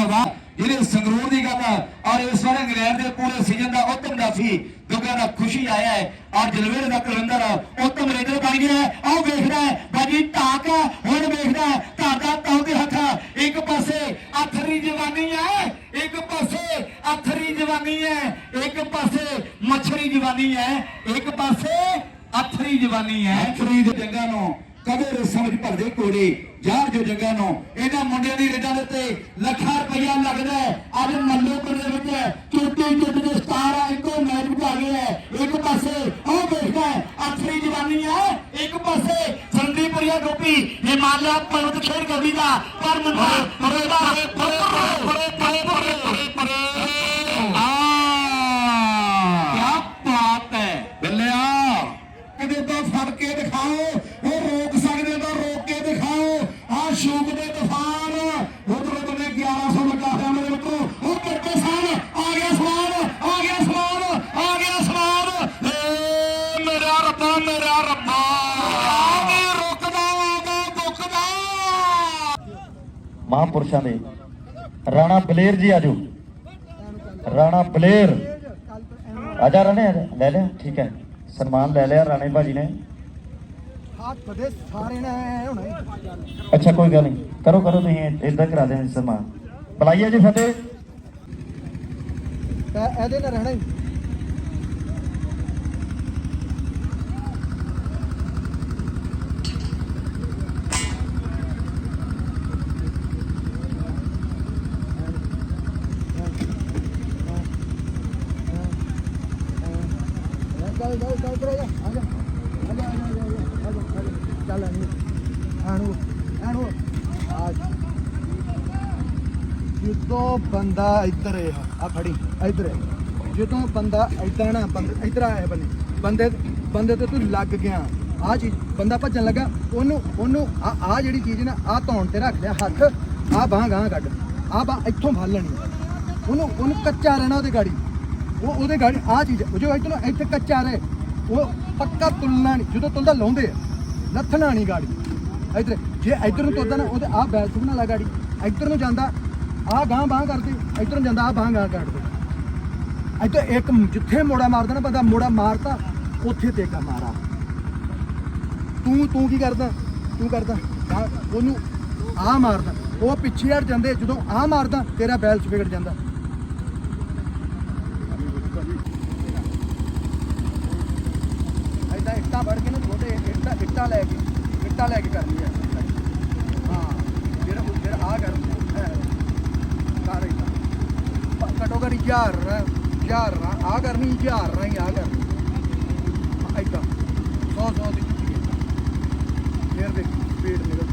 ਦਾ। ਜਿਹੜੇ ਸੰਗਰੂਰ ਦੀ ਗੱਲ ਆ, ਔਰ ਇਸ ਵਾਰ ਇੰਗਲੈਂਡ ਦੇ ਪੂਰੇ ਸੀਜ਼ਨ ਦਾ ਉਤਮ ਦਾ ਸੀ ਦੁੱਗਾ ਖੁਸ਼ੀ ਆਇਆ ਹੈ। ਔਰ ਜਲਵੇਰ ਦਾ ਕਲੰਦਰ ਉਤਮ ਰੇਡਰ ਬਣ ਗਿਆ ਆਹ ਵੇਖਦਾ ਬਾਜੀ ਢਾਕ ਹੁਣ ਵੇਖਦਾ ਧਾਗਾ ਤੌਲ ਦੇ ਹੱਥ ਇੱਕ ਪਾਸੇ ਅਥਰੀ ਜਵਾਨੀ ਹੈ, ਇੱਕ ਪਾਸੇ ਅਥਰੀ ਜਵਾਨੀ ਹੈ, ਇੱਕ ਪਾਸੇ ਮੱਛਰੀ ਜਵਾਨੀ ਹੈ, ਇੱਕ ਪਾਸੇ ਅਥਰੀ ਜਵਾਨੀ ਹੈ। ਅਥਰੀ ਦੇ ਜੰਗਾਂ ਨੂੰ ਕਦੇ ਰਸਮ ਵਿੱਚ ਭਰਦੇ ਕੋੜੇ ਯਾਰ ਜੋ ਜੰਗਾਂ ਨੂੰ। ਇਹਨਾਂ ਮੁੰਡਿਆਂ ਦੀ ਰੇਡਾਂ ਦੇ ਉੱਤੇ ਲੱਖਾਂ ਰੁਪਈਆ ਲੱਗਦਾ ਹੈ। ਅੱਜ ਮੱਲੋ ਪਿੰਡ ਦੇ ਵਿੱਚ ਚੋਟੀ ਚੁੱਟ ਦੇ ਸਟਾਰ ਆ ਇੱਕੋ ਮੈਚ ਬੁਝਾ ਗਿਆ ਇੱਕ ਪਾਸੇ ਉਹ ਹੈ ਅਥਰੀ ਜਵਾਨੀ ਹੈ ਇੱਕ ਪਾਸੇ ਸੰਦੀਪੁਰੀਆ ਗੋਪੀ ਹਿਮਾਲਿਆ ਪਰਬਤ ਖੇਡ ਗੋਡੀ ਦਾ ਪਰ ਮੁੰਡਾ ਪਰੇ ਦਾ ਪਰੇ ਪਰੇ ਪਰੇ ਪਰੇ ਪਰੇ ਪਰੇ ਆ। ਕੀ ਬਾਤ ਹੈ। ਬੱਲਿਆ ਕਦੇ ਤਾਂ ਫੜ ਕੇ ਦਿਖਾਓ ਉਹ ਰੋਕ ਸਕਦੇ ਤਾਂ ਰੋਕ ਕੇ ਦਿਖਾਓ ਆ ਸ਼ੂਕ ਦੇ ਤੂਫਾਨ ਉਧਰ ਬੰਨੇ 1100 ਲੱਗਾ ਹੋਇਆ ਮੇਰੇ ਮਿੱਤਰੋ ਉਹ ਕਿੱਥੇ ਸਾਨ ਆ ਗਿਆ ਸਮਾਨ ਆ ਗਿਆ ਸਮਾਨ ਆ ਗਿਆ ਸਮਾਨ ਏ ਮੇਰਾ ਰੱਬਾ ਮੇਰਾ ਰੱਬਾ ਆ ਕੇ ਰੁਕਦਾ ਆ ਕੇ ਦੁੱਖਦਾ ਮਹਾਂਪੁਰਸ਼ਾਂ ਦੇ। ਰਾਣਾ ਬਲੇਰ ਜੀ ਆਜੋ। ਰਾਣਾ ਬਲੇਰ। ਆਜਾ ਰਾਣੇ ਲੈ ਲਿਆ ਠੀਕ ਹੈ। ਸਨਮਾਨ ਲੈ ਲਿਆ ਰਾਣੇ ਭਾਜੀ ਨੇ। ਹੱਥ ਫਦੇ ਸਾਰੇ ਨੇ ਹੁਣੇ ਅੱਛਾ ਕੋਈ ਗੱਲ ਨਹੀਂ। ਕਰੋ ਕਰੋ ਤੁਸੀਂ ਇਦਾਂ ਕਰਾ ਦੇ ਸਨਮਾਨ। ਬੁਲਾਈਏ ਜੀ ਫਤਿਹ। ਤੇ ਇਹਦੇ ਨਾਲ ਰਹਿਣਾ ਹੀ। ਚੱਲ ਚੱਲ ਚੱਲ ਕਰ ਆ ਜਾ ਆ ਜਾ ਆ ਜਾ ਆ ਜਾ ਚੱਲ ਆਣੂ ਆਣੂ ਆਣੂ ਆ ਜਦੋਂ ਬੰਦਾ ਇੱਧਰ ਹੈ ਆ ਫੜੀ ਇੱਧਰ ਜਦੋਂ ਬੰਦਾ ਇੱਧਰ ਨਾ ਬੰਦਾ ਇੱਧਰ ਆਇਆ ਬੰਦੇ ਬੰਦੇ ਬੰਦੇ ਤੇ ਤੂੰ ਲੱਗ ਗਿਆ ਆ ਚੀਜ਼ ਬੰਦਾ ਭੱਜਣ ਲੱਗਾ ਉਹਨੂੰ ਉਹਨੂੰ ਆ ਆ ਜਿਹੜੀ ਚੀਜ਼ ਨਾ ਆ ਧੌਣ ਤੇ ਰੱਖ ਲਿਆ ਹੱਥ ਆ ਬਾਹ ਗਾਂ ਕੱਢ ਆ ਬਾਹ ਇੱਥੋਂ ਫੜ ਲੈਣੀ ਉਹਨੂੰ ਉਹਨੂੰ ਕੱਚਾ ਰਹਿਣਾ ਉਹਦੇ ਗਾੜੀ ਉਹ ਉਹਦੇ ਗਾੜੀ ਆ ਚੀਜ਼ ਉਹ ਜੋ ਇੱਧਰੋਂ ਇੱਥੇ ਕੱਚਾ ਰਹੇ, ਉਹ ਪੱਕਾ ਤੁਲਣਾ ਨਹੀਂ, ਜਦੋਂ ਤੁਲਦਾ ਲਾਉਂਦੇ ਆ। ਲੱਥਣਾ ਨਹੀਂ ਗਾੜੀ। ਇੱਧਰ, ਜੇ ਇੱਧਰ ਨੂੰ ਤੁਰਦਾ ਨਾ, ਉਹਦੇ ਆ ਬੈਲ ਬਣਾ ਲਾ ਗਾੜੀ। ਇੱਧਰ ਨੂੰ ਜਾਂਦਾ ਆ ਗਾਂ ਬਾਹ ਕਰਦੇ, ਇੱਧਰ ਨੂੰ ਜਾਂਦਾ ਆ ਬਾਹ ਗਾਂ ਕੱਢਦੇ ਇੱਧਰ ਇੱਕ ਜਿੱਥੇ ਮੋੜਾ ਮਾਰਦਾ ਨਾ ਬੰਦਾ, ਮੋੜਾ ਮਾਰਤਾ, ਉੱਥੇ ਤੇਗਾ ਮਾਰਾ। ਤੂੰ ਤੂੰ ਕੀ ਕਰਦਾ? ਤੂੰ ਕਰਦਾ ਉਹਨੂੰ ਆ ਮਾਰਦਾ। ਉਹ ਪਿੱਛੇ ਹਟ ਜਾਂਦੇ, ਜਦੋਂ ਆ ਮਾਰਦਾ, ਤੇਰਾ ਬੈਲ ਚ ਵਿਗੜ ਜਾਂਦਾ ਐਦਾਂ ਇੱਟਾਂ ਵੜ ਕੇ ਨਾ ਛੋਟੇ ਇੱਟਾਂ ਇੱਟਾਂ ਲੈ ਕੇ ਇੱਟਾਂ ਲੈ ਕੇ ਕਰਨੀ ਹੈ ਹਾਂ ਜਿਹੜਾ ਉਹ ਜਿਹੜਾ ਆ ਕਰ ਕਰ ਇੱਟਾਂ। ਕਟੋ ਕਰੀ ਯਾਰ ਯਾਰ ਆ ਕਰਨੀ ਯਾਰ ਨਹੀਂ ਆ ਕਰਨੀ। ਐਦਾਂ ਸੌ ਸੌ ਦੀ ਚੁੱਕੀ ਫੇਰ ਦੇਖ, ਸਪੀਡ ਨਿਕਲ